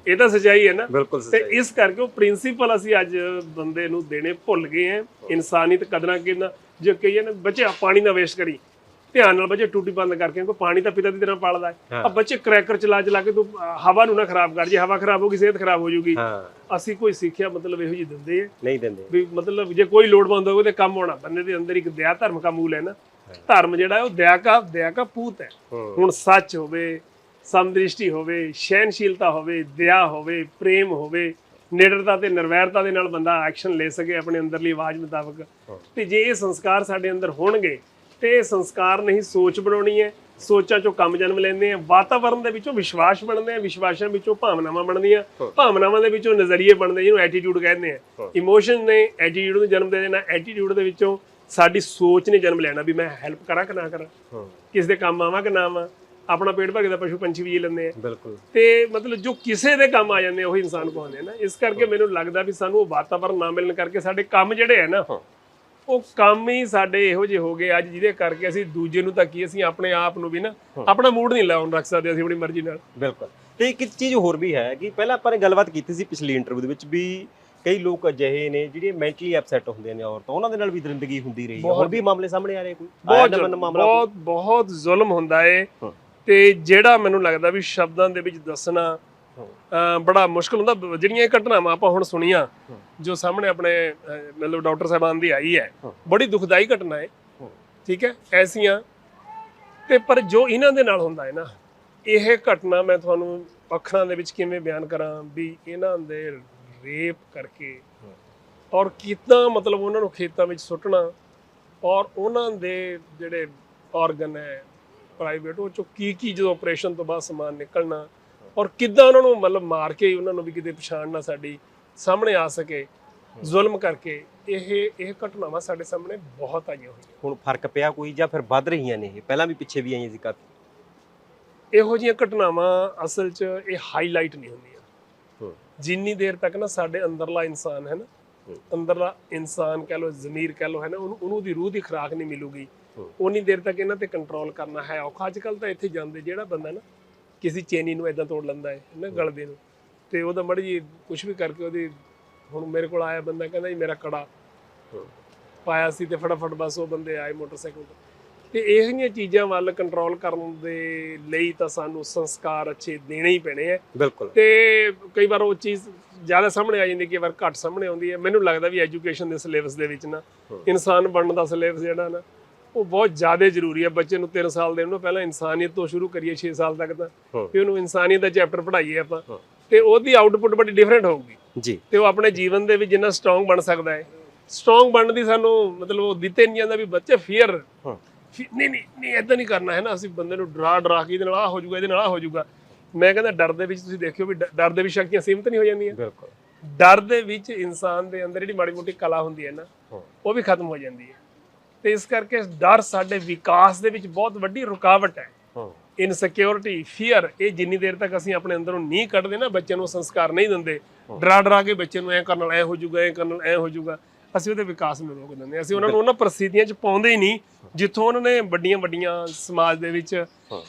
ਇਹ ਤਾਂ ਸੱਚਾਈ ਹੈ ਨਾ। ਤੇ ਇਸ ਕਰਕੇ ਉਹ ਪ੍ਰਿੰਸੀਪਲ ਅਸੀਂ ਅੱਜ ਬੰਦੇ ਨੂੰ ਦੇਣੇ ਭੁੱਲ ਗਏ ਆ ਇਨਸਾਨੀਅਤ ਕਦਰਾਂ ਕਿੰਨਾ ਜੇ ਕਹੀਏ ਨਾ ਬੱਚੇ ਪਾਣੀ ਨਾ ਵੇਸਟ ਕਰੀ। ਧਿਆਨ ਨਾਲ ਬੱਚੇ ਟੂਟੀ ਬੰਦ ਕਰਕੇ ਕਿਉਂਕਿ ਪਾਣੀ ਤਾਂ ਪਿਤਾ ਦੀ ਤਰ੍ਹਾਂ ਪਾਲਦਾ ਹੈ। ਆ ਬੱਚੇ ਕ੍ਰੈਕਰ ਚਲਾ ਚਲਾ ਕੇ ਤੂੰ ਹਵਾ ਨੂੰ ਨਾ ਖਰਾਬ ਕਰ। ਜੇ ਹਵਾ ਖਰਾਬ ਹੋਗੀ ਸਿਹਤ ਖਰਾਬ ਹੋ ਜੂਗੀ ਹਾਂ। ਅਸੀਂ ਕੋਈ ਸਿੱਖਿਆ ਮਤਲਬ ਇਹੋ ਜੀ ਦਿੰਦੇ ਆ ਨਹੀਂ ਦਿੰਦੇ। ਵੀ ਮਤਲਬ ਜੇ ਕੋਈ ਲੋੜਵੰਦ ਹੋਵੇ ਤੇ ਕੰਮ ਹੋਣਾ ਬੰਦੇ ਦੇ ਅੰਦਰ ਇੱਕ ਦਇਆ ਧਰਮ ਦਾ ਮੂਲ ਹੈ ਨਾ। ਧਰਮ ਜਿਹੜਾ ਹੈ ਉਹ ਦਇਆ ਕਾ ਦਇਆ ਕਾ ਪੂਤ ਹੈ। ਹੂੰ। ਹੁਣ ਸੱਚ ਹੋਵੇ ਸਮਦ੍ਰਿਸ਼ਟੀ ਹੋਵੇ ਸਹਿਨਸ਼ੀਲਤਾ ਹੋਵੇ ਦਇਆ ਹੋਵੇ ਪ੍ਰੇਮ ਹੋਵੇ ਨਿਡਰਤਾ ਤੇ ਨਿਰਵੈਰਤਾ ਦੇ ਨਾਲ ਬੰਦਾ ਐਕਸ਼ਨ ਲੈ ਸਕੇ ਆਪਣੇ ਅੰਦਰਲੀ ਆਵਾਜ਼ ਮੁਤਾਬਕ। ਤੇ ਜੇ ਇਹ ਸੰਸਕਾਰ ਸਾਡੇ ਅੰਦਰ ਹੋਣਗੇ ਤੇ ਇਹ ਸੰਸਕਾਰ ਨਹੀਂ ਸੋਚ ਬਣਾਉਣੀ ਹੈ ਸੋਚਾਂ ਚੋਂ ਕੰਮ ਜਨਮ ਲੈਂਦੇ ਆ ਵਾਤਾਵਰਣ ਦੇ ਵਿੱਚੋਂ ਵਿਸ਼ਵਾਸ ਬਣਦੇ ਆ ਵਿਸ਼ਵਾਸਾਂ ਵਿੱਚੋਂ ਭਾਵਨਾਵਾਂ ਬਣਦੀਆਂ ਭਾਵਨਾਵਾਂ ਦੇ ਵਿੱਚੋਂ ਨਜ਼ਰੀਏ ਬਣਦੇ ਜਿਹਨੂੰ ਐਟੀਟਿਊਡ ਕਹਿੰਦੇ ਆ। ਇਮੋਸ਼ਨ ਨੇ ਐਟੀਟਿਊਡ ਨੂੰ ਜਨਮ ਦੇ ਦੇਣਾ ਐਟੀਟਿਊਡ ਦੇ ਵਿੱਚੋਂ ਸਾਡੀ ਸੋਚ ਨੇ ਜਨਮ ਲੈਣਾ ਵੀ ਮੈਂ ਹੈਲਪ ਕਰਾਂ ਕਿ ਨਾ ਕਰਾਂ। ਕਿਸ ਦੇ ਕੰਮ ਆਵਾਂ ਕਿ ਨਾ ਆਵਾਂ। ਆਪਣਾ ਪੇਟ ਭਰਦਾ ਪਸ਼ੂ ਪੰਛੀ ਵੀ ਲੈਂਦੇ ਆ। ਬਿਲਕੁਲ। ਤੇ ਮਤਲਬ ਜੋ ਕਿਸੇ ਦੇ ਕੰਮ ਆ ਜਾਂਦੇ ਉਹੀ ਇਨਸਾਨ ਕਹਾਉਂਦੇ ਆ ਨਾ। ਇਸ ਕਰਕੇ ਮੈਨੂੰ ਲੱਗਦਾ ਵੀ ਸਾਨੂੰ ਉਹ ਵਾਤਾਵਰਣ ਨਾ ਮਿਲਣ ਕਰਕੇ ਸਾਡੇ ਕੰਮ ਜਿਹੜੇ ਆ ਨਾ ਉਹ ਕੰਮ ਹੀ ਸਾਡੇ ਇਹੋ ਜਿਹੇ ਹੋ ਗਏ ਅੱਜ ਜਿਹਦੇ ਕਰਕੇ ਅਸੀਂ ਦੂਜੇ ਨੂੰ ਤਾਂ ਕੀ ਅਸੀਂ ਆਪਣੇ ਆਪ ਨੂੰ ਵੀ ਨਾ ਆਪਣਾ ਮੂਡ ਨਹੀਂ ਲਾਉਣ ਰੱਖ ਸਕਦੇ ਅਸੀਂ ਆਪਣੀ ਮਰਜ਼ੀ ਨਾਲ। ਬਿਲਕੁਲ। ਤੇ ਇੱਕ ਚੀਜ਼ ਹੋਰ ਵੀ ਹੈ ਕਿ ਪਹਿਲਾਂ ਆਪਾਂ ਨੇ ਗੱਲਬਾਤ ਕੀਤੀ ਸੀ ਪਿਛਲੀ ਇੰਟਰਵਿਊ ਦੇ ਵਿੱਚ ਵੀ ਕਈ ਲੋਕ ਅਜਿਹੇ ਨੇ ਜਿਹੜੇ ਮੈਂਟਲੀ ਅਪਸੈਟ ਹੁੰਦੇ ਨੇ ਔਰਤਾਂ ਉਹਨਾਂ ਦੇ ਨਾਲ ਵੀ ਦਰਿੰਦਗੀ ਹੁੰਦੀ ਰਹੀ ਹੈ। ਹੁਣ ਵੀ ਮਾਮਲੇ ਸਾਹਮਣੇ ਆ ਰਹੇ ਕੋਈ? ਬਹੁਤ ਬਹੁਤ ਬਹੁਤ ਜ਼ੁਲਮ ਹੁੰਦਾ ਏ। ਤੇ ਜਿਹੜਾ ਮੈਨੂੰ ਲੱਗਦਾ ਵੀ ਸ਼ਬਦਾਂ ਦੇ ਵਿੱਚ ਦੱਸਣਾ ਬੜਾ ਮੁਸ਼ਕਲ ਹੁੰਦਾ ਜਿਹੜੀਆਂ ਇਹ ਘਟਨਾਵਾਂ ਆਪਾਂ ਹੁਣ ਸੁਣੀਆਂ। ਜੋ ਸਾਹਮਣੇ ਆਪਣੇ ਮਤਲਬ ਡਾਕਟਰ ਸਾਹਿਬਾਨ ਦੀ ਆਈ ਹੈ। ਬੜੀ ਦੁਖਦਾਈ ਘਟਨਾ ਹੈ। ਠੀਕ ਹੈ ਐਸੀਆਂ ਤੇ ਪਰ ਜੋ ਇਹਨਾਂ ਦੇ ਨਾਲ ਹੁੰਦਾ ਹੈ ਨਾ ਇਹ ਘਟਨਾ ਮੈਂ ਤੁਹਾਨੂੰ ਅੱਖਰਾਂ ਦੇ ਵਿੱਚ ਕਿਵੇਂ ਬਿਆਨ ਕਰਾਂ ਵੀ ਇਹਨਾਂ ਦੇ ਰੇਪ ਕਰਕੇ ਔਰ ਕਿੱਦਾਂ ਮਤਲਬ ਉਹਨਾਂ ਨੂੰ ਖੇਤਾਂ ਵਿੱਚ ਸੁੱਟਣਾ ਔਰ ਉਹਨਾਂ ਦੇ ਜਿਹੜੇ ਆਰਗਨ ਹੈ ਪ੍ਰਾਈਵੇਟ ਉਹ ਚੋਂ ਕੀ ਕੀ ਜਦੋਂ ਆਪਰੇਸ਼ਨ ਤੋਂ ਬਾਅਦ ਸਮਾਨ ਨਿਕਲਣਾ ਔਰ ਕਿੱਦਾਂ ਉਹਨਾਂ ਨੂੰ ਮਤਲਬ ਮਾਰ ਕੇ ਉਹਨਾਂ ਨੂੰ ਵੀ ਕਿਤੇ ਪਛਾਣ ਨਾ ਸਾਡੀ ਸਾਹਮਣੇ ਆ ਸਕੇ ਜ਼ੁਲਮ ਕਰਕੇ ਇਹ ਇਹ ਘਟਨਾਵਾਂ ਸਾਡੇ ਸਾਹਮਣੇ ਬਹੁਤ ਆਈਆਂ ਹੋਈਆਂ ਹੁਣ ਫ਼ਰਕ ਪਿਆ ਕੋਈ ਜਾਂ ਫਿਰ ਵੱਧ ਰਹੀਆਂ ਨੇ ਇਹ ਪਹਿਲਾਂ ਵੀ ਪਿੱਛੇ ਵੀ ਆਈਆਂ ਸੀ ਕਾਫੀ ਇਹੋ ਜਿਹੀਆਂ ਘਟਨਾਵਾਂ ਅਸਲ 'ਚ ਇਹ ਹਾਈਲਾਈਟ ਨਹੀਂ ਹੁੰਦੀਆਂ। ਜਿੰਨੀ ਦੇਰ ਤੱਕ ਨਾ ਸਾਡੇ ਅੰਦਰਲਾ ਇਨਸਾਨ ਹੈ ਨਾ। ਅੰਦਰਲਾ ਇਨਸਾਨ ਕਹ ਲੋ ਜ਼ਮੀਰ ਕਹ ਲੋ ਹੈ ਨਾ ਉਹਨੂੰ ਉਹਨੂੰ ਦੀ ਰੂਹ ਦੀ ਖੁਰਾਕ ਨਹੀਂ ਮਿਲੂਗੀ। ਉਨੀ ਦੇਰ ਤੱਕ ਇਹਨਾਂ ਤੇ ਕੰਟਰੋਲ ਕਰਨਾ ਹੈ ਔਖਾ। ਅੱਜ ਕੱਲ ਤਾਂ ਇੱਥੇ ਜਾਂਦੇ ਜਿਹੜਾ ਬੰਦਾ ਨਾ ਕਿਸੇ ਚੇਨੀ ਨੂੰ ਇਦਾਂ ਤੋੜ ਲੈਂਦਾ ਹੈ ਨਾ ਗਲਦੇ ਨੂੰ। ਤੇ ਉਹਦਾ ਮੜੀ ਜੀ ਕੁਝ ਵੀ ਕਰਕੇ ਉਹਦੀ ਹੁਣ ਮੇਰੇ ਕੋਲ ਆਇਆ ਬੰਦਾ ਕਹਿੰਦਾ ਜੀ ਮੇਰਾ ਕੜਾ। ਪਾਇਆ ਸੀ ਤੇ ਫਟਾਫਟ ਬਸ ਉਹ ਬੰਦੇ ਆਏ ਮੋਟਰਸਾਈਕਲ ਤੇ। ਤੇ ਇਹੋ ਜਿਹੀਆਂ ਚੀਜ਼ਾਂ ਵੱਲ ਕੰਟਰੋਲ ਕਰਨ ਦੇ ਲਈ ਤਾਂ ਸਾਨੂੰ ਸੰਸਕਾਰ ਅੱਛੇ ਦੇਣੇ ਹੀ ਪੈਣੇ ਆ। ਬਿਲਕੁਲ। ਤੇ ਕਈ ਵਾਰ ਉਹ ਚੀਜ਼ ਜ਼ਿਆਦਾ ਸਾਹਮਣੇ ਆ ਜਾਂਦੀ ਕਈ ਵਾਰ ਘੱਟ ਸਾਹਮਣੇ ਆਉਂਦੀ ਹੈ। ਮੈਨੂੰ ਲੱਗਦਾ ਵੀ ਐਜੂਕੇਸ਼ਨ ਦੇ ਸਿਲੇਬਸ ਦੇ ਵਿੱਚ ਨਾ। ਇਨਸਾਨ ਬਣਨ ਦਾ ਸਿਲੇਬਸ ਜਿਹੜਾ ਨਾ ਉਹ ਬਹੁਤ ਜ਼ਿਆਦਾ ਜ਼ਰੂਰੀ ਹੈ ਬੱਚੇ ਨੂੰ 3 ਸਾਲ ਦੇ ਨੂੰ ਪਹਿਲਾਂ ਇਨਸਾਨੀਅਤ ਤੋਂ ਸ਼ੁਰੂ ਕਰੀਏ 6 ਸਾਲ ਤੱਕ ਤਾਂ। ਵੀ ਉਹਨੂੰ ਇਨਸਾਨੀਅਤ ਦਾ ਚੈਪਟਰ ਪੜ੍ਹਾਈਏ ਆਪਾਂ। ਤੇ ਉਹਦੀ ਆਊਟਪੁੱਟ ਬੜੀ ਡਿਫਰੈਂਟ ਹੋਊਗੀ। ਜੀ। ਤੇ ਉਹ ਆਪਣੇ ਜੀਵਨ ਦੇ ਵਿੱਚ ਜਿੰਨਾ ਸਟਰੋਂਗ ਬਣ ਸਕਦਾ ਹੈ। ਸਟਰੋਂਗ ਬਣਨ ਦੀ ਸਾਨੂੰ ਮਤਲਬ ਉਹ ਦਿੱਤੇ ਨਹੀਂ ਜਾਂਦਾ ਵੀ ਬੱਚੇ ਫੀਅਰ ਨਹੀਂ ਨਹੀਂ ਨਹੀਂ ਇਦਾਂ ਨਹੀਂ ਕਰਨਾ ਹੈ ਨਾ। ਅਸੀਂ ਬੰਦੇ ਨੂੰ ਡਰਾ ਡਰਾ ਕੇ ਇਹਦੇ ਨਾਲ ਆ ਹੋ ਜਾਊਗਾ ਇਹਦੇ ਨਾਲ ਆ ਹੋ ਜਾਊਗਾ ਮੈਂ ਕਹਿੰਦਾ ਡਰ ਦੇ ਵਿੱਚ ਤੁਸੀਂ ਦੇਖਿਓ ਵੀ ਡਰ ਦੇ ਵਿੱਚ ਸ਼ਕਤੀਆਂ ਸੀਮਤ ਨਹੀਂ ਹੋ ਜਾਂਦੀਆਂ। ਬਿਲਕੁਲ। ਡਰ ਦੇ ਵਿੱਚ ਇਨਸਾਨ ਦੇ ਅੰਦਰ ਜਿਹੜੀ ਮਾੜੀ ਮੋਟੀ ਕਲਾ ਹੁੰਦੀ ਹੈ ਨਾ ਉਹ ਵੀ ਖਤਮ ਹੋ ਜਾਂਦੀ ਹੈ। ਤੇ ਇਸ ਕਰਕੇ ਡਰ ਸਾਡੇ ਵਿਕਾਸ ਦੇ ਵਿੱਚ ਬਹੁਤ ਵੱਡੀ ਰੁਕਾਵਟ ਹੈ। ਇਨਸਿਕਿਉਰਿਟੀ ਫੀਅਰ ਇਹ ਜਿੰਨੀ ਦੇਰ ਤੱਕ ਅਸੀਂ ਆਪਣੇ ਅੰਦਰੋਂ ਨਹੀਂ ਕੱਢਦੇ ਨਾ ਬੱਚੇ ਨੂੰ ਸੰਸਕਾਰ ਨਹੀਂ ਦਿੰਦੇ। ਡਰਾ ਡਰਾ ਕੇ ਬੱਚੇ ਨੂੰ ਐ ਕਰਨ ਨਾਲ ਐ ਹੋ ਜਾਊਗਾ ਐ ਕਰਨ ਨਾਲ ਐ ਹੋ ਜਾਊਗਾ। ਅਸੀਂ ਉਹਦੇ ਵਿਕਾਸ ਨੂੰ ਰੋਕ ਦਿੰਦੇ ਹਾਂ। ਅਸੀਂ ਉਹਨਾਂ ਨੂੰ ਉਹਨਾਂ ਪ੍ਰਸਿੱਧੀਆਂ 'ਚ ਪਾਉਂਦੇ ਹੀ ਨਹੀਂ ਜਿੱਥੋਂ ਉਹਨਾਂ ਨੇ ਵੱਡੀਆਂ ਵੱਡੀਆਂ ਸਮਾਜ ਦੇ ਵਿੱਚ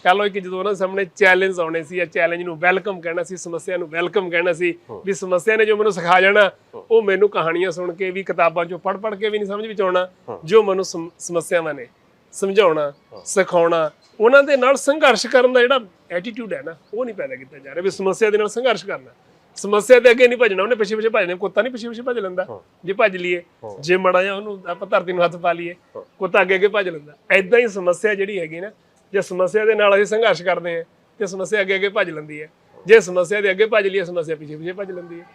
ਕਹ ਲਓ ਕਿ ਜਦੋਂ ਉਹਨਾਂ ਦੇ ਸਾਹਮਣੇ ਚੈਲੰਜ ਆਉਣੇ ਸੀ ਜਾਂ ਚੈਲੰਜ ਨੂੰ ਵੈਲਕਮ ਕਹਿਣਾ ਸੀ ਸਮੱਸਿਆ ਨੂੰ ਵੈਲਕਮ ਕਹਿਣਾ ਸੀ ਵੀ ਸਮੱਸਿਆ ਨੇ ਜੋ ਮੈਨੂੰ ਸਿਖਾ ਜਾਣਾ ਉਹ ਮੈਨੂੰ ਕਹਾਣੀਆਂ ਸੁਣ ਕੇ ਵੀ ਕਿਤਾਬਾਂ 'ਚੋਂ ਪੜ੍ਹ ਪੜ੍ਹ ਕੇ ਵੀ ਨਹੀਂ ਸਮਝ ਵਿੱਚ ਆਉਣਾ ਜੋ ਮੈਨੂੰ ਸਮ- ਸਮੱਸਿਆਵਾਂ ਨੇ ਸਮਝਾਉਣਾ ਸਿਖਾਉਣਾ ਉਹਨਾਂ ਦੇ ਨਾਲ ਸੰਘਰਸ਼ ਕਰਨ ਦਾ ਜਿਹੜਾ ਐਟੀਟਿਊਡ ਹੈ ਨਾ ਉਹ ਨਹੀਂ ਪੈਦਾ ਕੀਤਾ ਜਾ ਰਿਹਾ ਵੀ ਸਮੱਸਿਆ ਦੇ ਨਾਲ ਸੰਘਰਸ਼ ਕਰਨਾ। ਸਮੱਸਿਆ ਦੇ ਅੱਗੇ ਨਹੀਂ ਭੱਜਣਾ ਉਹਨੇ ਪਿੱਛੇ ਪਿੱਛੇ ਭੱਜਣਾ ਕੁੱਤਾ ਨਹੀਂ ਪਿੱਛੇ ਪਿੱਛੇ ਭੱਜ ਲੈਂਦਾ। ਜੇ ਭੱਜ ਲਈਏ ਜੇ ਮੜਾ ਜਾ ਉਹਨੂੰ ਆਪਾਂ ਧਰਤੀ ਨੂੰ ਹੱਥ ਪਾ ਲਈਏ ਕੁੱਤਾ ਅੱਗੇ ਅੱਗੇ ਭੱਜ ਲੈਂਦਾ। ਐਦਾਂ ਹੀ ਸਮੱਸਿਆ ਜਿਹੜੀ ਹੈਗੀ ਨਾ ਜੇ ਸਮੱਸਿਆ ਦੇ ਨਾਲ ਅਸੀਂ ਸੰਘਰਸ਼ ਕਰਦੇ ਹਾਂ ਤੇ ਸਮੱਸਿਆ ਅੱਗੇ ਅੱਗੇ ਭੱਜ ਲੈਂਦੀ ਹੈ। ਜੇ ਸਮੱਸਿਆ ਦੇ ਅੱਗੇ ਭੱਜ ਲਈਏ ਸਮੱਸਿਆ ਪਿੱਛੇ ਪਿੱਛੇ ਭੱਜ ਲੈਂਦੀ ਹੈ।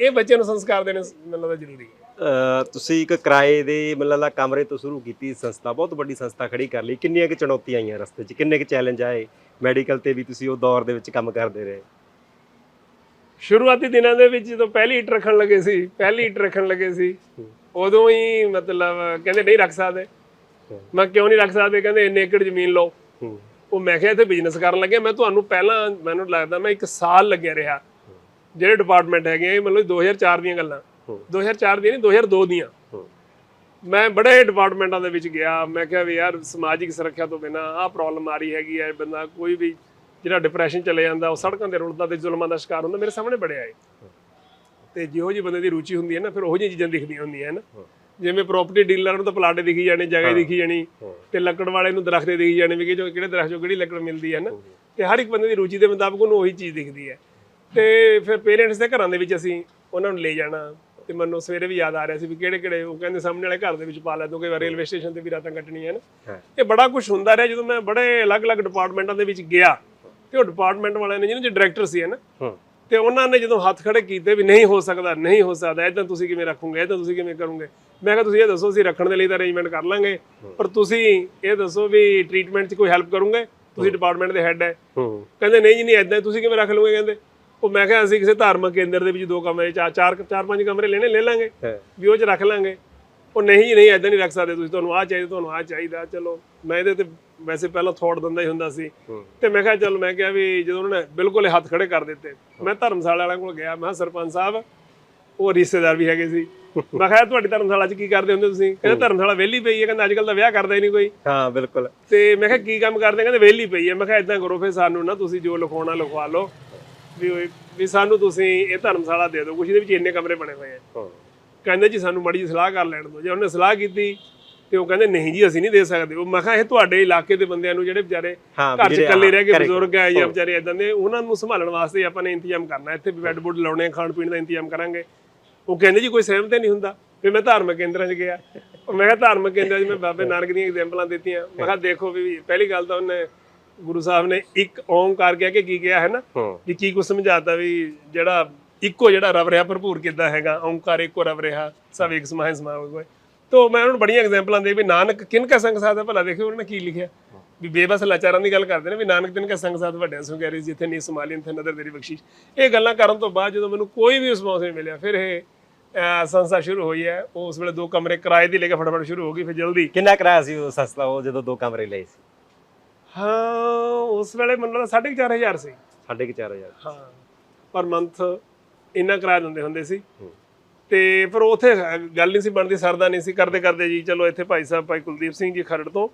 ਇਹ ਬੱਚਿਆਂ ਨੂੰ ਸੰਸਕਾਰ ਦੇਣੇ ਮੈਨੂੰ ਲੱਗਦਾ ਜ਼ਰੂਰੀ ਹੈ। ਤੁਸੀਂ ਇੱਕ ਕਿਰਾਏ ਦੇ ਮਤਲਬ ਦਾ ਕਮਰੇ ਤੋਂ ਸ਼ੁਰੂ ਕੀਤੀ ਸੰਸਥਾ ਬਹੁਤ ਵੱਡੀ ਸੰਸਥਾ ਖੜੀ ਕਰ ਲਈ। ਕਿੰਨੀਆਂ ਕਿ ਚੁਣੌਤੀਆਂ ਆਈਆਂ ਰਸਤੇ 'ਚ? ਕਿੰਨੇ ਕਿ ਚੈਲੰਜ ਆਏ? ਮੈਡੀਕਲ ਤੇ ਵੀ ਤੁਸੀਂ ਉਹ ਦੌਰ ਦੇ ਵਿੱਚ ਕੰਮ ਕਰਦੇ ਰਹੇ। ਸ਼ੁਰੂਆਤੀ ਦਿਨਾਂ ਦੇ ਵਿੱਚ ਜਦੋਂ ਪਹਿਲੀ ਇੱਟ ਰੱਖਣ ਲੱਗੇ ਸੀ ਪਹਿਲੀ ਇੱਟ ਰੱਖਣ ਲੱਗੇ ਸੀ ਉਦੋਂ ਹੀ ਮਤਲਬ ਕਹਿੰਦੇ ਨਹੀਂ ਰੱਖ ਸਕਦੇ। ਮੈਂ ਕਿਉਂ ਨਹੀਂ ਰੱਖ ਸਕਦੇ? ਕਹਿੰਦੇ ਇੰਨੇ ਏਕੜ ਜ਼ਮੀਨ ਲਓ। ਉਹ ਮੈਂ ਕਿਹਾ ਇੱਥੇ ਬਿਜ਼ਨਸ ਕਰਨ ਲੱਗੇ। ਮੈਂ ਤੁਹਾਨੂੰ ਪਹਿਲਾਂ ਮੈਨੂੰ ਲੱਗਦਾ ਮੈਂ ਇੱਕ ਸਾਲ ਲੱਗਿਆ ਰਿਹਾ। ਜਿਹੜੇ ਡਿਪਾਰਟਮੈਂਟ ਹੈਗੇ ਆ, ਇਹ ਮਤਲਬ 2004 ਦੀਆਂ ਗੱਲਾਂ। ਹੂੰ। 2004 ਦੀਆਂ ਨਹੀਂ 2002 ਦੀਆਂ। ਮੈਂ ਬੜੇ ਡਿਪਾਰਟਮੈਂਟਾਂ ਦੇ ਵਿੱਚ ਗਿਆ। ਮੈਂ ਕਿਹਾ ਵੀ ਯਾਰ ਸਮਾਜਿਕ ਸੁਰੱਖਿਆ ਤੋਂ ਬਿਨਾ ਆਹ ਪ੍ਰੋਬਲਮ ਆ ਰਹੀ ਹੈਗੀ ਹੈ ਬੰਦਾ ਕੋਈ ਵੀ ਜਿਹੜਾ ਡਿਪਰੈਸ਼ਨ ਚਲੇ ਜਾਂਦਾ ਉਹ ਸੜਕਾਂ ਤੇ ਰੁਲਦਾ ਤੇ ਜ਼ੁਲਮਾਂ ਦਾ ਸ਼ਿਕਾਰ ਹੁੰਦਾ ਮੇਰੇ ਸਾਹਮਣੇ ਬੜੇ ਆਏ। ਤੇ ਜਿਹੋ ਜਿਹੀ ਬੰਦੇ ਦੀ ਰੁਚੀ ਹੁੰਦੀ ਹੈ ਨਾ ਫਿਰ ਉਹੋ ਜਿਹੀਆਂ ਚੀਜ਼ਾਂ ਦਿਖਦੀਆਂ ਹੁੰਦੀਆਂ ਹਨ। ਜਿਵੇਂ ਪ੍ਰਾਪਰਟੀ ਡੀਲਰ ਨੂੰ ਤਾਂ ਪਲਾਟੇ ਦਿਖੀ ਜਾਣੇ ਜਗ੍ਹਾ ਹੀ। ਦਿਖੀ ਜਾਣੀ ਹਾਂ। ਤੇ ਲੱਕੜ ਵਾਲੇ ਨੂੰ ਦਰਖਤ ਦਿਖੀ ਜਾਣੇ ਵੀ ਕਿ ਜੋ ਕਿਹੜੇ ਦਰਖਤ ਕਿਹੜੀ ਲੱਕੜ ਮਿਲਦੀ ਹੈ ਨਾ। ਤੇ ਹਰ ਇੱਕ ਬੰਦੇ ਦੀ ਰੁਚੀ ਦੇ ਮੁਤਾਬਕ ਉਹਨੂੰ ਉਹੀ ਚੀਜ਼ ਦਿਖਦੀ ਹੈ। ਤੇ ਫਿਰ ਪੇਰੈਂਟਸ ਦੇ ਘਰਾਂ ਦੇ ਵਿੱਚ ਅਸੀਂ ਉਹਨਾਂ ਨੂੰ ਲੈ ਜਾਣਾ ਤੇ ਮੈਨੂੰ ਸਵੇਰੇ ਵੀ ਯਾਦ ਆ ਰਿਹਾ ਸੀ ਵੀ ਕਿਹੜੇ ਕਿਹੜੇ ਉਹ ਕਹਿੰਦੇ ਸਾਹਮਣੇ ਵਾਲੇ ਘਰ ਦੇ ਵਿੱਚ ਪਾ ਲੈ ਦੋ ਕਿ ਰੇਲਵੇ ਸਟੇਸ਼ਨ ਤੇ ਵੀ ਰਾਤਾਂ ਕੱਟਣੀਆਂ ਨੇ ਹਾਂ। ਇਹ ਬੜਾ ਕੁਝ ਹੁੰਦਾ ਰਿਹਾ ਜਦੋਂ ਮੈਂ ਬੜੇ ਅਲੱਗ-ਅਲੱਗ ਡਿਪਾਰਟਮੈਂਟਾਂ ਦੇ ਵਿੱਚ ਗਿਆ। ਤੇ ਉਹ ਡਿਪਾਰਟਮੈਂਟ ਵਾਲਿਆਂ ਨੇ ਜਿਹਨਾਂ ਦੇ ਡਾਇਰੈਕਟਰ ਸੀ ਨਾ ਹੂੰ। ਤੇ ਉਹਨਾਂ ਨੇ ਜਦੋਂ ਹੱਥ ਖੜੇ ਕੀਤੇ ਵੀ ਨਹੀਂ ਹੋ ਸਕਦਾ ਨਹੀਂ ਹੋ ਸਕਦਾ ਇਦਾਂ ਤੁਸੀਂ ਕਿਵੇਂ ਰੱਖੋਗੇ ਇਦਾਂ ਤੁਸੀਂ ਕਿਵੇਂ ਕਰੋਗੇ? ਮੈਂ ਕਿਹਾ ਤੁਸੀਂ ਇਹ ਦੱਸੋ ਅਸੀਂ ਰੱਖਣ ਦੇ ਲਈ ਤਾਂ ਅਰੇਂਜਮੈਂਟ ਕਰ ਲਾਂਗੇ ਪਰ ਤੁਸੀਂ ਇਹ ਦੱਸੋ ਵੀ ਟ੍ਰੀਟਮੈਂਟ 'ਚ ਕੋਈ ਹੈਲਪ ਕਰੋਗੇ? ਤੁਸੀਂ ਡਿਪਾਰਟਮੈਂਟ ਦੇ ਹੈੱਡ ਹੈ। ਹੂੰ। ਕਹਿੰਦੇ ਨਹੀਂ ਜੀ ਨਹੀਂ ਐਦਾਂ ਤੁਸੀਂ ਕਿਵੇਂ ਰੱਖ ਲਓਗੇ? ਕਹਿੰਦੇ। ਉਹ ਮੈਂ ਕਿਹਾ ਅਸੀਂ ਕਿਸੇ ਧਾਰਮਿਕ ਕੇਂਦਰ ਦੇ ਵਿੱਚ ਦੋ ਕਮਰੇ ਚਾਰ ਚਾਰ ਚਾਰ ਪੰਜ ਕਮਰੇ ਲੈਣੇ ਲੈ ਲਾਂਗੇ ਵੀ ਉਹ ਚ ਰੱਖ ਲਾਂਗੇ। ਉਹ ਨਹੀਂ ਜੀ ਨਹੀਂ ਐਦਾਂ ਨਹੀਂ ਰੱਖ ਸਕਦੇ ਤੁਸੀਂ ਤੁਹਾਨੂੰ ਆਹ ਚਾਹੀਦਾ ਤੁਹਾਨੂੰ ਆਹ ਚਾਹੀਦਾ ਚਲੋ ਮੈਂ ਇਹਦੇ ਤੇ ਵੈਸੇ ਪਹਿਲਾਂ ਥੋੜ ਦਿੰਦਾ ਹੀ ਹੁੰਦਾ ਸੀ। ਤੇ ਮੈਂ ਕਿਹਾ ਚਲ ਮੈਂ ਕਿਹਾ ਵੀ ਜਦੋਂ ਉਹਨਾਂ ਨੇ ਬਿਲਕੁਲ ਹੱਥ ਖੜੇ ਕਰ ਦਿੱਤੇ ਮੈਂ ਧਰਮਸ਼ਾਲਾ ਵਾਲਿਆਂ ਕੋਲ ਗਿਆ ਮੈਂ ਸਰਪੰਚ ਸਾਹਿਬ ਉਹ ਰਿਸ਼ਤੇਦਾਰ ਵੀ ਹੈਗੇ ਸੀ। ਮੈਂ ਕਿਹਾ ਤੁਹਾਡੀ ਧਰਮਸ਼ਾਲਾ 'ਚ ਕੀ ਕਰਦੇ ਹੁੰਦੇ ਤੁਸੀਂ? ਕਹਿੰਦੇ ਧਰਮਸ਼ਾਲਾ ਵਿਹਲੀ ਪਈ ਹੈ। ਕਹਿੰਦਾ ਅੱਜ ਕੱਲ ਤਾਂ ਵਿਆਹ ਕਰਦਾ ਹੀ ਨਹੀਂ ਕੋਈ। ਹਾਂ ਬਿਲਕੁਲ। ਤੇ ਮੈਂ ਕਿਹਾ ਕੀ ਕੰਮ ਕਰਦੇ? ਕਹਿੰਦੇ ਵਿਹਲੀ ਪਈ ਹੈ। ਮੈਂ ਕਿਹਾ ਇਦਾਂ ਕਰੋ ਫਿਰ ਸਾਨੂੰ ਨਾ ਤੁਸੀਂ ਜੋ ਲਿਖਾਉਣਾ ਲਿਖਵਾ ਲਓ। ਵੀ ਵੀ ਸਾਨੂੰ ਤੁਸੀਂ ਇਹ ਧਰਮਸ਼ਾਲਾ ਦੇ ਦਿਓ। ਕੁਛ ਇਹਦੇ ਵਿੱਚ ਇੰਨੇ ਕਮਰੇ ਬਣੇ ਹੋਏ ਆ। ਹਾਂ। ਕਹਿੰਦੇ ਜੀ ਸਾਨੂੰ ਮਾੜੀ ਜਿਹੀ ਸਲਾਹ ਕਰ ਲੈਣ ਦਿਓ। ਜੇ ਉਹਨੇ ਸਲਾਹ ਕੀਤੀ ਤੇ ਉਹ ਕਹਿੰਦੇ ਨਹੀਂ ਜੀ ਅਸੀਂ ਨਹੀਂ ਦੇ ਸਕਦੇ। ਉਹ ਮੈਂ ਕਿਹਾ ਇਹ ਤੁਹਾਡੇ ਇਲਾਕੇ ਦੇ ਬੰਦਿਆਂ ਨੂੰ ਜਿਹੜੇ ਵਿਚਾਰੇ ਹਾਂ ਘਰ 'ਚ ਜਿਹੜੇ ਇਕੱਲੇ ਰਹਿ ਕੇ ਬਜ਼ੁਰਗ ਆ ਜਾਂ ਵਿਚਾਰੇ ਇਦਾਂ ਦੇ ਉਹਨਾਂ ਨੂੰ ਸੰਭਾਲਣ ਵਾਸਤੇ ਆਪਾਂ ਨੇ ਇੰਤਜ਼ਾਮ ਕਰਨਾ। ਇੱਥੇ ਵੀ ਬੈੱਡ ਬੁੱਡ ਲਾਉਣੇ ਆ, ਖਾਣ ਪੀਣ ਦਾ ਇੰਤਜ਼ਾਮ ਕਰਾਂਗੇ। ਉਹ ਕਹਿੰਦੇ ਜੀ ਕੋਈ ਸਹਿਮਤ ਹੀ ਨਹੀਂ ਹੁੰਦਾ। ਫਿਰ ਮੈਂ ਧਾਰਮਿਕ ਕੇਂਦਰਾਂ 'ਚ ਗਿਆ। ਉਹ ਮੈਂ ਕਿਹਾ ਧਾਰਮਿਕ ਕੇਂਦਰਾਂ 'ਚ ਮੈਂ ਬਾਬੇ ਨਾਨਕ ਦੀਆਂ ਐਗਜ਼ਾਮਪਲਾਂ ਦਿੱਤੀਆਂ। ਮੈਂ ਕਿਹਾ ਦੇਖੋ ਵੀ ਪਹਿਲੀ ਗੱਲ ਤਾਂ ਉਹਨੇ ਗੁਰੂ ਸਾਹਿਬ ਨੇ ਇੱਕ ਓਮਕਾਰ ਕਹਿ ਕੇ ਕੀ ਕਿਹਾ ਹੈ ਨਾ? ਹਾਂ। ਵੀ ਕੀ ਕੁਝ ਸਮਝਾਤਾ ਵੀ ਜਿਹੜਾ ਇੱਕੋ ਜਿਹੜਾ ਰਬ ਰਿਹਾ ਭਰਪੂਰ ਕਿੱਦਾਂ ਹੈਗਾ? ਓਮਕਾਰ ਇੱਕੋ ਰਬ ਰਿਹਾ। ਸਭ ਇੱਕ ਸਮਾਏ ਸਮਾਏ ਹੋਏ ਤੋ ਮੈਂ ਉਹਨਾਂ ਨੂੰ ਬੜੀਆਂ ਐਗਜ਼ਾਮਪਲਾਂ ਦੇ ਵੀ ਨਾਨਕ ਕਿਨ ਕਾ ਸੰਗ ਸਾਧ ਹੈ? ਭਲਾ ਦੇਖਿਓ ਉਹਨਾਂ ਨੇ ਕੀ ਲਿਖਿਆ। ਵੀ ਬੇਬਸ ਲਾਚਾਰਾਂ ਦੀ ਗੱਲ ਕਰਦੇ ਨੇ ਵੀ ਨਾਨਕ ਤਿਨ ਕਾ ਸੰਗ ਸਾਧ ਵੱਡਿਆਂ ਸੋ ਕਹਿ ਰਹੀ ਜਿੱਥੇ ਨਹੀਂ ਸਮਾਲੀਨ ਤੇ ਨਦਰ ਤੇਰੀ ਬਖਸ਼ਿਸ਼। ਇਹ ਗੱਲਾਂ ਕਰਨ ਤੋਂ ਬਾਅਦ ਜਦੋਂ ਮੈਨੂੰ ਕੋਈ ਵੀ ਰਿਸਪੌਂਸ ਨਹੀਂ ਮਿਲਿਆ ਫਿਰ ਇਹ ਸੰਸਥਾ ਸ਼ੁਰੂ ਹੋਈ ਹੈ। ਉਸ ਵੇਲੇ ਦੋ ਕਮਰੇ ਕਿਰਾਏ ਦੀ ਲੈ ਕੇ ਫਟਾਫਟ ਸ਼ੁਰੂ ਹੋ ਗਈ ਫਿਰ ਜਲਦੀ। ਕਿੰਨਾ ਕਿਰਾਇਆ ਸੀ ਉਹ ਸਸਤਾ ਉਹ ਜਦੋਂ ਦੋ ਕਮਰੇ ਲਏ ਸੀ? ਹਾਂ ਉਸ ਵੇਲੇ ਮੈਨੂੰ ਲੱਗਦਾ 4500 ਸੀ। 4500 ਹਾਂ ਪਰ ਮੰਥ ਇੰਨਾ ਕਿਰਾਇਆ ਦਿੰਦੇ ਹੁੰਦੇ ਸੀ। ਹੂੰ। ਤੇ ਫਿਰ ਉਥੇ ਗੱਲ ਨਹੀਂ ਸੀ ਬਣਦੀ ਸਰਦਾ ਨਹੀਂ ਸੀ ਕਰਦੇ ਕਰਦੇ ਜੀ ਚਲੋ ਇੱਥੇ ਭਾਈ ਸਾਹਿਬ ਭਾਈ ਕੁਲਦੀਪ ਸਿੰਘ ਜੀ ਖਰੜ ਤੋਂ।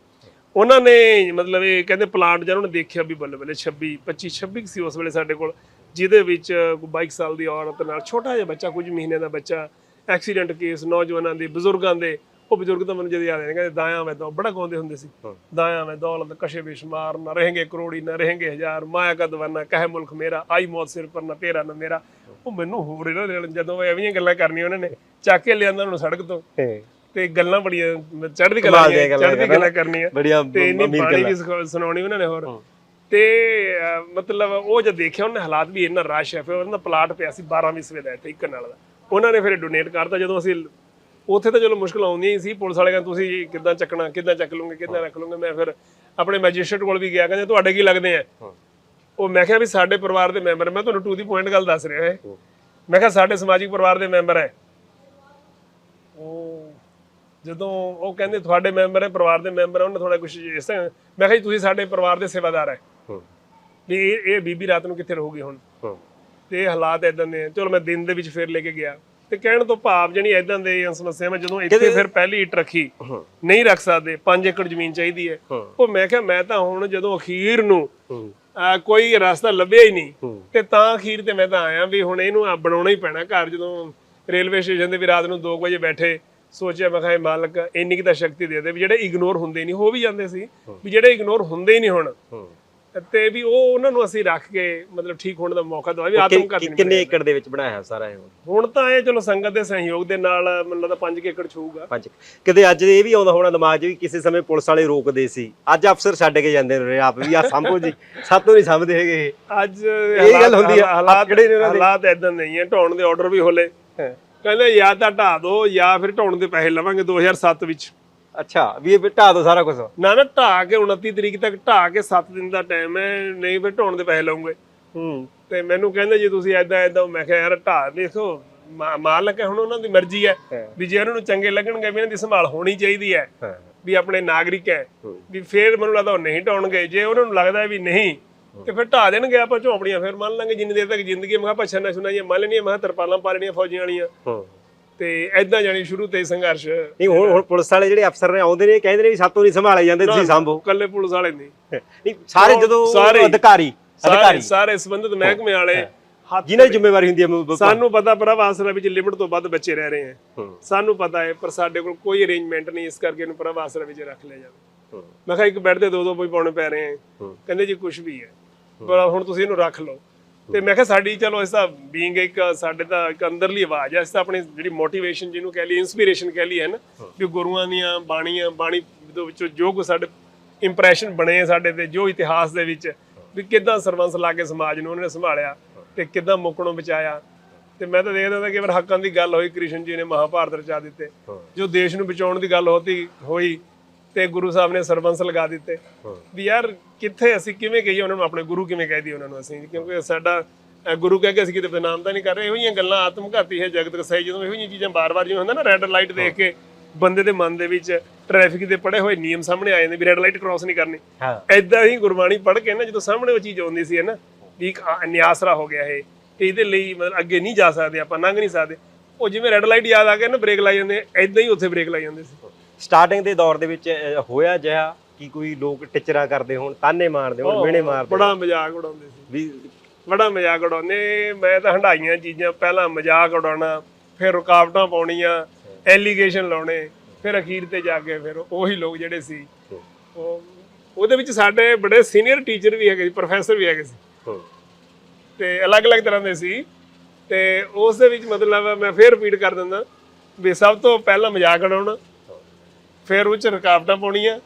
ਉਹਨਾਂ ਨੇ ਮਤਲਬ ਇਹ ਕਹਿੰਦੇ ਪਲਾਂਟ ਜਦ ਉਹਨਾਂ ਨੇ ਦੇਖਿਆ ਵੀ ਬੱਲੇ ਬੱਲੇ 26 25 26 ਸੀ ਉਸ ਵੇਲੇ ਸਾਡੇ ਕੋਲ ਜਿਹਦੇ ਵਿੱਚ 22 ਸਾਲ ਦੀ ਔਰਤ ਨਾਲ ਛੋਟਾ ਜਿਹਾ ਬੱਚਾ ਕੁਝ ਮਹੀਨੇ ਦਾ ਬੱਚਾ ਐਕਸੀਡੈਂਟ ਕੇਸ ਨੌਜਵਾਨਾਂ ਦੇ ਬਜ਼ੁਰਗਾਂ ਦੇ ਉਹ ਬਜ਼ੁਰਗ ਤਾਂ ਮੈਨੂੰ ਜਦ ਯਾਦ ਆਇਆ ਕਹਿੰਦੇ ਦਾਇਆ ਮੈਂ ਤਾਂ ਬੜਾ ਗਾਉਂਦੇ ਹੁੰਦੇ ਸੀ। ਦਾਇਆ ਮੈਂ ਦੌਲਤ ਕਸ਼ੇ ਬੇਸ਼ਮਾਰ ਨਾ ਰਹੇਗੇ ਕਰੋੜੀ ਨਾ ਰਹੇਗੇ ਹਜ਼ਾਰ ਮਾਇਆ ਕਾ ਦਵਾਨਾ ਕਹੇ ਮੁਲਕ ਮੇਰਾ ਆਈ ਮੌਤ ਸਿਰ ਪਰ ਨਾ ਤੇਰਾ ਨਾ ਮੇਰਾ। ਉਹ ਮੈਨੂੰ ਹੋਰ ਇਹਨਾਂ ਦੇ ਜਦੋਂ ਐਵੇਂ ਗੱਲਾਂ ਕਰਨੀਆਂ ਉਹਨਾਂ ਨੇ ਚੱਕ ਕੇ ਲਿਆਂਦਾ ਉਹਨਾਂ ਸੜਕ ਤੋਂ। ਤੇ ਗੱਲਾਂ ਬੜੀਆਂ ਚੜ੍ਹਦੀ ਗੱਲਾਂ ਚੜ੍ਹਦੀ। ਗੱਲਾਂ ਕਰਨੀਆਂ। ਬੜੀਆਂ ਤੇ ਇੰਨੀ ਵੀ ਸਿਖਾ- ਸੁਣਾਉਣੀ ਉਹਨਾਂ ਨੇ ਹੋਰ। ਹਾਂ। ਤੇ ਮਤਲਬ ਉਹ ਜਦ ਦੇਖਿਆ ਉਹਨੇ ਹਾਲਾਤ ਵੀ ਇੰਨਾ ਰਸ਼ ਹੈ ਫਿਰ ਉਹਨਾਂ ਦਾ ਪਲਾਟ ਪਿਆ ਸੀ 12 ਵਿਸਵੇ ਦਾ ਇੱਥੇ ਇੱਕ ਨਾਲ ਦਾ। ਉਹਨਾਂ ਨੇ ਫਿਰ ਡੋਨੇਟ ਕਰਤਾ ਜਦੋਂ ਅਸੀਂ ਉੱਥੇ ਤਾਂ ਚਲੋ ਮੁਸ਼ਕਲ ਆਉਂਦੀ ਹੀ ਸੀ ਪੁਲਿਸ ਵਾਲੇ ਕਹਿੰਦੇ ਤੁਸੀਂ ਕਿੱਦਾਂ ਚੱਕਣਾ ਕਿੱਦਾਂ ਚੱਕ ਲਓਗੇ ਕਿੱਦਾਂ ਰੱਖ ਲਓਗੇ ਮੈਂ ਫਿਰ ਆਪਣੇ ਮੈਜਿਸਟਰੇਟ ਕੋਲ ਵੀ ਗਿਆ ਕਹਿੰਦੇ ਤੁਹਾਡੇ ਕੀ ਲੱਗਦੇ ਆ? ਹਾਂ। ਉਹ ਮੈਂ ਕਿਹਾ ਵੀ ਸਾਡੇ ਪਰਿਵਾਰ ਦੇ ਮੈਂਬਰ ਮੈਂ ਤੁਹਾਨੂੰ ਟੂ ਦੀ ਪੁਆਇੰਟ ਗੱਲ ਦੱਸ ਰਿਹਾ ਹੈ। ਮੈਂ ਕਿਹਾ ਸਾਡੇ ਸਮਾਜਿਕ ਪਰਿਵਾਰ ਦੇ ਮੈਂਬਰ ਹੈ। ਉਹ ਜਦੋਂ ਉਹ ਕਹਿੰਦੇ ਤੁਹਾਡੇ ਮੈਂਬਰ ਹੈ ਪਰਿਵਾਰ ਦੇ ਮੈਂਬਰ ਹੈ ਉਹਨੇ ਥੋੜਾ ਕੁਝ ਇਸ ਤਰ੍ਹਾਂ ਮੈਂ ਕਿਹਾ ਜੀ ਤੁਸੀਂ ਸਾਡੇ ਪਰਿਵਾਰ ਦੇ ਸੇਵਾਦਾਰ ਹੈ। ਵੀ ਇਹ ਇਹ ਬੀਬੀ ਰਾਤ ਨੂੰ ਕਿੱਥੇ ਰਹੂਗੀ ਹੁਣ? ਤੇ ਇਹ ਹਾਲਾਤ ਇਦਾਂ ਦੇ ਚਲੋ ਮੈਂ ਦਿਨ ਦੇ ਵਿੱਚ ਫਿਰ ਲੈ ਕੇ ਗਿਆ। ਤੇ ਕਹਿਣ ਤੋਂ ਭਾਵ ਜਣੀ ਇਦਾਂ ਦੇ ਸਮੱਸਿਆਵਾਂ ਜਦੋਂ ਇੱਥੇ ਫਿਰ ਪਹਿਲੀ ਇੱਟ ਰੱਖੀ ਨਹੀਂ ਰੱਖ ਸਕਦੇ 5 ਏਕੜ ਜ਼ਮੀਨ ਚਾਹੀਦੀ ਹੈ। ਉਹ ਮੈਂ ਕਿਹਾ ਮੈਂ ਤਾਂ ਹੁਣ ਜਦੋਂ ਅਖੀਰ ਨੂੰ ਕੋਈ ਰਸਤਾ ਲੱਭਿਆ ਹੀ ਨਹੀਂ। ਤੇ ਤਾਂ ਅਖੀਰ ਤੇ ਮੈਂ ਤਾਂ ਆਇਆ ਵੀ ਹੁਣ ਇਹਨੂੰ ਆ ਬਣਾਉਣਾ ਹੀ ਪੈਣਾ ਘਰ ਜਦੋਂ ਰੇਲਵੇ ਸਟੇਸ਼ਨ ਤੇ ਵੀ ਰਾਤ ਨੂੰ 2 ਵਜੇ ਬੈਠੇ ਸੋਚਿਆ ਮੈਂ ਕਿਹਾ ਮਾਲਕ ਇੰਨੀ ਕੁ ਤਾਂ ਸ਼ਕਤੀ ਦੇ ਦੇ ਵੀ ਜਿਹੜੇ ਇਗਨੋਰ ਹੁੰਦੇ ਨਹੀਂ ਹੋ ਵੀ ਜਾਂਦੇ ਸੀ। ਵੀ ਜਿਹੜੇ ਇਗਨੋਰ ਹੁੰਦੇ ਹੀ ਨਹੀਂ ਹੁਣ। ਤੇ ਵੀ ਉਹ ਉਹਨਾਂ ਨੂੰ ਅਸੀਂ ਰੱਖ ਕੇ ਮਤਲਬ ਠੀਕ ਹੋਣ ਦਾ ਮੌਕਾ ਦਵਾ ਵੀ ਆਤਮ ਘਾਤੀ ਨਹੀਂ ਕਿੰਨੇ ਏਕੜ ਦੇ ਵਿੱਚ ਬਣਾਇਆ ਸਾਰਾ ਇਹ ਹੁਣ? ਹੁਣ। ਤਾਂ ਇਹ ਚਲੋ ਸੰਗਤ ਦੇ ਸਹਿਯੋਗ ਦੇ ਨਾਲ ਮੈਨੂੰ ਲੱਗਦਾ 5 ਏਕੜ ਛੂਗਾ ਪੰਜ ਕਿਤੇ ਅੱਜ ਇਹ ਵੀ ਆਉਂਦਾ ਹੋਣਾ ਦਿਮਾਗ 'ਚ ਵੀ ਕਿਸੇ ਸਮੇਂ ਪੁਲਿਸ ਵਾਲੇ ਰੋਕਦੇ ਸੀ। ਅੱਜ ਅਫਸਰ ਛੱਡ ਕੇ ਜਾਂਦੇ ਨੇ ਆਪ ਵੀ ਆ ਸੰਭੋ ਜੀ। ਸਾਤੋਂ ਨਹੀਂ ਸਮਝਦੇ ਹੈਗੇ ਇਹ। ਅੱਜ ਗੱਲ ਹੁੰਦੀ ਆ, ਹਾਲਾਤ ਕਿਹੜੇ ਨੇ ਉਹਨਾਂ ਦੇ? ਹਾਲਾਤ ਇਦਾਂ ਨਹੀਂ ਹੈ ਢਾਉਣ ਦੇ ਆਰਡਰ ਵੀ ਹੋਲੇ। ਕਹਿੰਦੇ ਜਾਂ ਤਾਂ ਢਾ ਦਿਓ ਜਾਂ ਫਿਰ ਢਾਉਣ ਦੇ ਪੈਸੇ ਲਵਾਂਗੇ 2007 ਵਿੱਚ। ਅੱਛਾ ਵੀ ਇਹ ਢਾ ਦੋ ਸਾਰਾ ਕੁਝ ਨਾ ਨਾ ਢਾ ਕੇ 29 ਤਰੀਕ ਤੱਕ ਢਾ ਕੇ 7 ਦਿਨ ਦਾ ਟਾਈਮ ਹੈ ਨਹੀਂ ਫਿਰ ਢਾਉਣ ਦੇ ਪੈਸੇ ਲਵਾਂਗੇ ਹੂੰ। ਤੇ ਮੈਨੂੰ ਕਹਿੰਦੇ ਜੀ ਤੁਸੀਂ ਐਦਾਂ ਐਦਾਂ ਮੈਂ ਕਿਹਾ ਯਾਰ ਢਾ ਦੇਖੋ ਮਾਲਕ ਹੈ ਹੁਣ ਉਹਨਾਂ ਦੀ ਮਰਜ਼ੀ ਹੈ। ਵੀ ਜੇ ਉਹਨਾਂ ਨੂੰ ਚੰਗੇ ਲੱਗਣਗੇ ਵੀ ਇਹਨਾਂ ਦੀ ਸੰਭਾਲ ਹੋਣੀ ਚਾਹੀਦੀ ਹੈ ਵੀ ਆਪਣੇ ਨਾਗਰਿਕ ਹੈ। ਵੀ ਫੇਰ ਮੈਨੂੰ ਲੱਗਦਾ ਉਹ ਨਹੀਂ ਢਾਉਣਗੇ ਜੇ ਉਹਨਾਂ ਨੂੰ ਲੱਗਦਾ ਵੀ ਨਹੀਂ ਤੇ ਫਿਰ ਢਾ ਦੇਣਗੇ ਆਪਾਂ ਝੌਂਪੜੀਆਂ ਫਿਰ ਮੰਨ ਲਾਂਗੇ ਜਿੰਨੀ ਦੇਰ ਤੱਕ ਜ਼ਿੰਦਗੀ ਮੈਂ ਕਿਹਾ ਆਪਾਂ ਛੰਨਾ ਛੁਨਾ ਜਿਹੀਆਂ ਮੰਨ ਲੈਣੀਆਂ ਮੈਂ ਤਰਪਾਲਾਂ ਪਾ ਲੈਣੀਆਂ ਫੌਜੀਆਂ ਵਾਲੀਆਂ। ਹਾਂ। ਤੇ ਐਦਾਂ ਜਾਣੀ ਸ਼ੁਰੂ ਤੇ ਸੰਘਰਸ਼। ਨਹੀਂ ਹੁਣ ਹੁਣ ਪੁਲਿਸ ਵਾਲੇ ਜਿਹੜੇ ਅਫਸਰ ਨੇ ਆਉਂਦੇ ਨੇ ਕਹਿੰਦੇ ਨੇ ਵੀ ਸਾਤੋਂ ਨਹੀਂ ਸੰਭਾਲੇ ਜਾਂਦੇ ਤੁਸੀਂ ਸੰਭੋ। ਕੱਲੇ ਪੁਲਿਸ ਵਾਲੇ ਨਹੀਂ। ਨਹੀਂ ਸਾਰੇ ਜਦੋਂ ਅਧਿਕਾਰੀ ਅਧਿਕਾਰੀ। ਸਾਰੇ ਸੰਬੰਧਿਤ ਮਹਿਕਮੇ ਵਾਲੇ ਜਿਨ੍ਹਾਂ ਦੀ ਜ਼ਿੰਮੇਵਾਰੀ ਹੁੰਦੀ ਹੈ ਸਾਨੂੰ ਪਤਾ ਪ੍ਰਭ ਆਸਰਾ ਵਿੱਚ ਲਿਮਟ ਤੋਂ ਵੱਧ ਬੱਚੇ ਰਹਿ ਰਹੇ ਹੂੰ, ਸਾਨੂੰ ਪਤਾ ਹੈ ਪਰ ਸਾਡੇ ਕੋਲ ਕੋਈ ਅਰੇਂਜਮੈਂਟ ਨਹੀਂ ਇਸ ਕਰਕੇ ਇਹਨੂੰ ਪ੍ਰਭ ਆਸਰਾ ਵਿੱਚ ਰੱਖ ਲਿਆ ਜਾਵੇ। ਮੈਂ ਕਿਹਾ ਇੱਕ ਬੈੱਡ ਦੇ ਦੋ ਦੋ ਪਾਉਣੇ ਪੈ ਰਹੇ ਹੂੰ। ਕਹਿੰਦੇ ਜੀ ਕੁਝ ਵੀ ਹੈ। ਪਰ ਹੁਣ ਤੁਸੀਂ ਇਹਨੂੰ ਰੱਖ ਲਓ। ਤੇ ਮੈਂ ਕਿਹਾ ਸਾਡੀ ਚਲੋ ਇਸ ਦਾ ਬੀਇੰਗ ਇੱਕ ਸਾਡੇ ਤਾਂ ਇੱਕ ਅੰਦਰਲੀ ਆਵਾਜ਼ ਹੈ ਇਸ ਤਾਂ ਆਪਣੀ ਜਿਹੜੀ ਮੋਟੀਵੇਸ਼ਨ ਜਿਹਨੂੰ ਕਹਿ ਲਈ ਇਨਸਪੀਰੇਸ਼ਨ ਕਹਿ ਲਈ ਹੈ ਨਾ? ਵੀ ਗੁਰੂਆਂ ਦੀਆਂ ਬਾਣੀਆਂ ਬਾਣੀ ਦੇ ਵਿੱਚੋਂ ਜੋ ਕੁ ਸਾਡੇ ਇੰਪ੍ਰੈਸ਼ਨ ਬਣੇ ਆ ਸਾਡੇ ਤੇ ਜੋ ਇਤਿਹਾਸ ਦੇ ਵਿੱਚ ਵੀ ਕਿੱਦਾਂ ਸਰਵੰਸ ਲਾ ਕੇ ਸਮਾਜ ਨੂੰ ਉਹਨਾਂ ਸੰਭਾਲਿਆ ਤੇ ਕਿੱਦਾਂ ਮੁਕਣੋਂ ਬਚਾਇਆ। ਤੇ ਮੈਂ ਤਾਂ ਦੇਖਦਾ ਤਾਂ ਕਿ ਵਾਰ ਹੱਕਾਂ ਦੀ ਗੱਲ ਹੋਈ ਕ੍ਰਿਸ਼ਨ ਜੀ ਨੇ ਮਹਾਭਾਰਤ ਰਚਾ ਦਿੱਤੇ। ਜੋ ਦੇਸ਼ ਨੂੰ ਬਚਾਉਣ ਦੀ ਗੱਲ ਹੋਤੀ ਹੋਈ ਤੇ ਗੁਰੂ ਸਾਹਿਬ ਨੇ ਸਰਬੰਸ ਲਗਾ ਦਿੱਤੇ। ਹਾਂ। ਵੀ ਯਾਰ ਕਿੱਥੇ ਅਸੀਂ ਕਿਵੇਂ ਕਹੀਏ ਉਹਨਾਂ ਨੂੰ ਆਪਣੇ ਗੁਰੂ ਕਿਵੇਂ ਕਹਿ ਦਈਏ ਉਹਨਾਂ ਨੂੰ ਅਸੀਂ? ਕਿਉਂਕਿ ਸਾਡਾ ਗੁਰੂ ਕਹਿ ਕੇ ਅਸੀਂ ਕਿਤੇ ਬਦਨਾਮ ਤਾਂ ਨਹੀਂ ਕਰ ਰਹੇ। ਇਹੋ ਜਿਹੀਆਂ ਗੱਲਾਂ ਆਤਮਘਾਤੀ ਹੈ ਜਗਤ ਕਸਾਈ ਜਦੋਂ ਇਹੋ ਜਿਹੀਆਂ ਚੀਜ਼ਾਂ ਬਾਰ-ਬਾਰ ਜਿਵੇਂ ਹੁੰਦਾ ਨਾ ਰੈੱਡ ਲਾਈਟ ਦੇਖ ਕੇ ਬੰਦੇ ਦੇ ਮਨ ਦੇ ਵਿੱਚ ਟ੍ਰੈਫਿਕ ਦੇ ਪੜੇ ਹੋਏ ਨਿਯਮ ਸਾਹਮਣੇ ਆ ਜਾਂਦੇ ਵੀ ਰੈੱਡ ਲਾਈਟ ਕ੍ਰਾਸ ਨਹੀਂ ਕਰਨੀ। ਹਾਂ। ਐਦਾਂ ਹੀ ਗੁਰਬਾਣੀ ਪੜ੍ਹ ਕੇ ਨਾ ਜਦੋਂ ਸਾਹਮਣੇ ਉਹ ਚੀਜ਼ ਆਉਂਦੀ ਸੀ ਨਾ ਵੀ ਇੱਕ ਨਿਆਸਰਾ ਹੋ ਗਿਆ ਇਹ ਕਿ ਇਹਦੇ ਲਈ ਮਤਲਬ ਅੱਗੇ ਨਹੀਂ ਜਾ ਸਕਦੇ ਆਪਾਂ ਲੰਘ ਨਹੀਂ ਸਕਦੇ। ਉਹ ਜਿਵੇਂ ਰੈੱਡ ਲਾਈਟ ਯਾਦ ਆ ਗਿਆ ਨਾ ਬ੍ਰੇਕ ਲਾਈ ਜਾਂਦੇ ਐਦਾਂ ਹੀ ਉੱਥੇ ਬ੍ਰੇਕ ਲਾਈ ਜਾਂਦੇ ਸੀ। ਸਟਾਰਟਿੰਗ ਦੇ ਦੌਰ ਦੇ ਵਿੱਚ ਹੋਇਆ ਜਿਹਾ ਕਿ ਕੋਈ ਲੋਕ ਟਿਚਰਾ ਕਰਦੇ ਹੋਣ ਤਾਨੇ ਮਾਰਦੇ ਹੋਣ ਮਿਹਣੇ ਮਾਰਦੇ ਬੜਾ ਮਜ਼ਾਕ ਉਡਾਉਂਦੇ ਸੀ। ਵੀ ਬੜਾ ਮਜ਼ਾਕ ਉਡਾਉਂਦੇ। ਮੈਂ ਤਾਂ ਹੰਡਾਈਆਂ ਚੀਜ਼ਾਂ ਪਹਿਲਾਂ ਮਜ਼ਾਕ ਉਡਾਉਣਾ ਫਿਰ ਰੁਕਾਵਟਾਂ ਪਾਉਣੀਆਂ ਐਲੀਗੇਸ਼ਨ ਲਾਉਣੇ ਫਿਰ ਅਖੀਰ ਤੇ ਜਾ ਕੇ ਫਿਰ ਉਹੀ ਲੋਕ ਜਿਹੜੇ ਸੀ ਉਹ ਉਹਦੇ ਵਿੱਚ ਸਾਡੇ ਬੜੇ ਸੀਨੀਅਰ ਟੀਚਰ ਵੀ ਹੈਗੇ ਸੀ ਪ੍ਰੋਫੈਸਰ ਵੀ ਹੈਗੇ ਸੀ। ਹੂੰ। ਤੇ ਅਲੱਗ-ਅਲੱਗ ਤਰ੍ਹਾਂ ਦੇ ਸੀ। ਤੇ ਉਸ ਦੇ ਵਿੱਚ ਮਤਲਬ ਮੈਂ ਫੇਰ ਰਿਪੀਟ ਕਰ ਦਿੰਦਾ ਵੀ ਸਭ ਤੋਂ ਪਹਿਲਾਂ ਮਜ਼ਾਕ ਉਡਾਉਣਾ ਫਿਰ ਉਹ ਚ ਰੁਕਾਵਟਾਂ ਪਾਉਣੀਆਂ।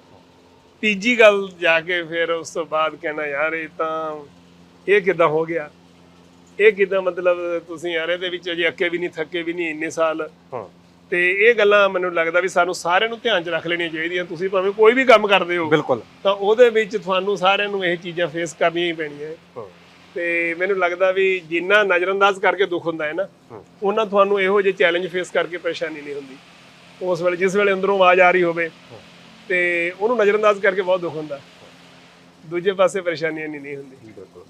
ਤੀਜੀ ਗੱਲ ਜਾ ਕੇ ਫਿਰ ਉਸ ਤੋਂ ਬਾਅਦ ਕਹਿਣਾ ਯਾਰ ਇਹ ਤਾਂ ਇਹ ਕਿਦਾਂ ਹੋ ਗਿਆ? ਇਹ ਕਿਦਾਂ ਮਤਲਬ ਤੁਸੀਂ ਯਾਰ ਇਹਦੇ ਵਿੱਚ ਅਜੇ ਅੱਕੇ ਵੀ ਨਹੀਂ ਥੱਕੇ ਵੀ ਨਹੀਂ ਇੰਨੇ ਸਾਲ? ਹਾਂ। ਤੇ ਇਹ ਗੱਲਾਂ ਮੈਨੂੰ ਲੱਗਦਾ ਵੀ ਸਾਨੂੰ ਸਾਰਿਆਂ ਨੂੰ ਧਿਆਨ 'ਚ ਰੱਖ ਲੈਣੀਆਂ ਚਾਹੀਦੀਆਂ। ਤੁਸੀਂ ਭਾਵੇਂ ਕੋਈ ਵੀ ਕੰਮ ਕਰਦੇ ਹੋ ਬਿਲਕੁਲ। ਤਾਂ ਉਹਦੇ ਵਿੱਚ ਤੁਹਾਨੂੰ ਸਾਰਿਆਂ ਨੂੰ ਇਹ ਚੀਜ਼ਾਂ ਫੇਸ ਕਰਨੀਆਂ ਹੀ ਪੈਣੀਆਂ। ਹੈ। ਤੇ ਮੈਨੂੰ ਲੱਗਦਾ ਵੀ ਜਿੰਨਾ ਨਜ਼ਰਅੰਦਾਜ਼ ਕਰਕੇ ਦੁੱਖ ਹੁੰਦਾ ਹੈ ਨਾ। ਉਹਨਾਂ ਤੁਹਾਨੂੰ ਇਹੋ ਜਿਹੇ ਚੈਲੰਜ ਫੇਸ ਕਰਕੇ ਪਰੇਸ਼ਾਨੀ ਨਹੀਂ ਹੁੰਦੀ। ਉਸ ਵੇਲੇ ਜਿਸ ਵੇਲੇ ਅੰਦਰੋਂ ਆਵਾਜ਼ ਆ ਰਹੀ ਹੋਵੇ ਤੇ ਉਹਨੂੰ ਨਜ਼ਰਅੰਦਾਜ਼ ਕਰਕੇ ਬਹੁਤ ਦੁੱਖ ਹੁੰਦਾ। ਦੂਜੇ ਪਾਸੇ ਪਰੇਸ਼ਾਨੀਆਂ ਨਹੀਂ ਨਹੀਂ ਹੁੰਦੀ। ਬਿਲਕੁਲ।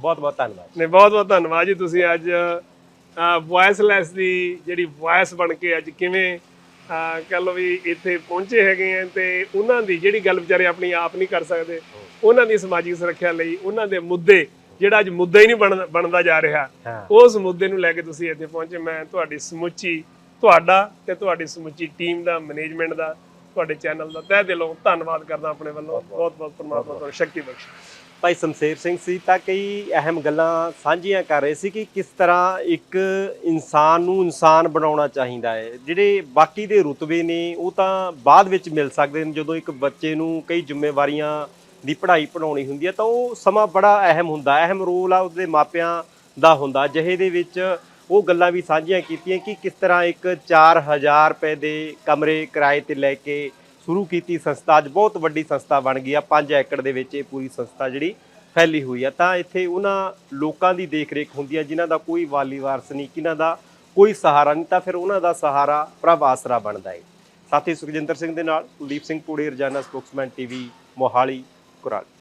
ਬਹੁਤ ਬਹੁਤ ਧੰਨਵਾਦ ਨੇ ਬਹੁਤ ਬਹੁਤ ਧੰਨਵਾਦ ਜੀ ਤੁਸੀਂ ਅੱਜ ਵੌਇਸਲੈਸ ਦੀ ਜਿਹੜੀ ਵੌਇਸ ਬਣ ਕੇ ਅੱਜ ਕਿਵੇਂ ਲਓ ਵੀ ਇੱਥੇ ਪਹੁੰਚੇ ਹੈਗੇ ਆ ਤੇ ਉਹਨਾਂ ਦੀ ਜਿਹੜੀ ਗੱਲ ਵਿਚਾਰੇ ਆਪਣੀ ਆਪ ਨਹੀਂ ਕਰ ਸਕਦੇ ਉਹਨਾਂ ਦੀ ਸਮਾਜਿਕ ਸੁਰੱਖਿਆ ਲਈ ਉਹਨਾਂ ਦੇ ਮੁੱਦੇ ਜਿਹੜਾ ਅੱਜ ਮੁੱਦਾ ਹੀ ਨਹੀਂ ਬਣ- ਬਣਦਾ ਜਾ ਰਿਹਾ ਉਸ ਮੁੱਦੇ ਨੂੰ ਲੈ ਕੇ ਤੁਸੀਂ ਇੱਥੇ ਪਹੁੰਚੇ। ਮੈਂ ਤੁਹਾਡੀ ਸਮੁੱਚੀ ਤੁਹਾਡਾ ਤੇ ਤੁਹਾਡੀ ਸਮੁੱਚੀ ਟੀਮ ਦਾ ਮੈਨੇਜਮੈਂਟ ਦਾ ਤੁਹਾਡੇ ਚੈਨਲ ਦਾ ਤਹਿ ਦਿਲੋਂ ਧੰਨਵਾਦ ਕਰਦਾ ਆਪਣੇ ਵੱਲੋਂ। ਬਹੁਤ ਬਹੁਤ ਪਰਮਾਤਮਾ ਤੁਹਾਨੂੰ ਸ਼ਕਤੀ ਬਖਸ਼ੇ। ਭਾਈ ਸਮਸ਼ੇਰ ਸਿੰਘ ਸੀ ਤਾਂ ਕਈ ਅਹਿਮ ਗੱਲਾਂ ਸਾਂਝੀਆਂ ਕਰ ਰਹੇ ਸੀ ਕਿ ਕਿਸ ਤਰ੍ਹਾਂ ਇੱਕ ਇਨਸਾਨ ਨੂੰ ਇਨਸਾਨ ਬਣਾਉਣਾ ਚਾਹੀਦਾ ਹੈ। ਜਿਹੜੇ ਬਾਕੀ ਦੇ ਰੁਤਬੇ ਨੇ ਉਹ ਤਾਂ ਬਾਅਦ ਵਿੱਚ ਮਿਲ ਸਕਦੇ ਨੇ। ਜਦੋਂ ਇੱਕ ਬੱਚੇ ਨੂੰ ਕਈ ਜ਼ਿੰਮੇਵਾਰੀਆਂ ਦੀ ਪੜ੍ਹਾਈ ਪੜਾਉਣੀ ਹੁੰਦੀ ਹੈ ਤਾਂ ਉਹ ਸਮਾਂ ਬੜਾ ਅਹਿਮ ਹੁੰਦਾ। ਅਹਿਮ ਰੋਲ ਆ ਉਸਦੇ ਮਾਪਿਆਂ ਦਾ ਹੁੰਦਾ। ਜਿਹੇ ਦੇ ਵਿੱਚ ਉਹ ਗੱਲਾਂ ਵੀ ਸਾਂਝੀਆਂ ਕੀਤੀਆਂ ਕਿ ਕਿਸ ਤਰ੍ਹਾਂ ਇੱਕ 4000 ਰੁਪਏ ਦੇ ਕਮਰੇ ਕਿਰਾਏ ਤੇ ਲੈ ਕੇ ਸ਼ੁਰੂ ਕੀਤੀ ਸੰਸਥਾ। ਅੱਜ ਬਹੁਤ ਵੱਡੀ ਸੰਸਥਾ ਬਣ ਗਈ ਆ। 5 ਏਕੜ ਦੇ ਵਿੱਚ ਇਹ ਪੂਰੀ ਸੰਸਥਾ ਜਿਹੜੀ ਫੈਲੀ ਹੋਈ ਆ। ਤਾਂ ਇੱਥੇ ਉਹਨਾਂ ਲੋਕਾਂ ਦੀ ਦੇਖ-ਰੇਖ ਹੁੰਦੀ ਆ, ਜਿਨ੍ਹਾਂ ਦਾ ਕੋਈ ਵਾਲੀ ਵਾਰਸ ਨਹੀਂ ਕਿਨਾਂ ਦਾ ਕੋਈ ਸਹਾਰਾ ਨਹੀਂ, ਤਾਂ ਫਿਰ ਉਹਨਾਂ ਦਾ ਸਹਾਰਾ ਪ੍ਰਭ ਆਸਰਾ ਬਣਦਾ ਹੈ ਸਾਥੀ ਸੁਖਜਿੰਦਰ ਸਿੰਘ ਦੇ ਨਾਲ ਕੁਲਦੀਪ ਸਿੰਘ ਪੂੜੇ, ਰਜਾਨਾ ਸਪੋਕਸਮੈਨ ਟੀਵੀ, ਮੋਹਾਲੀ, ਕੁਰਾਲੀ।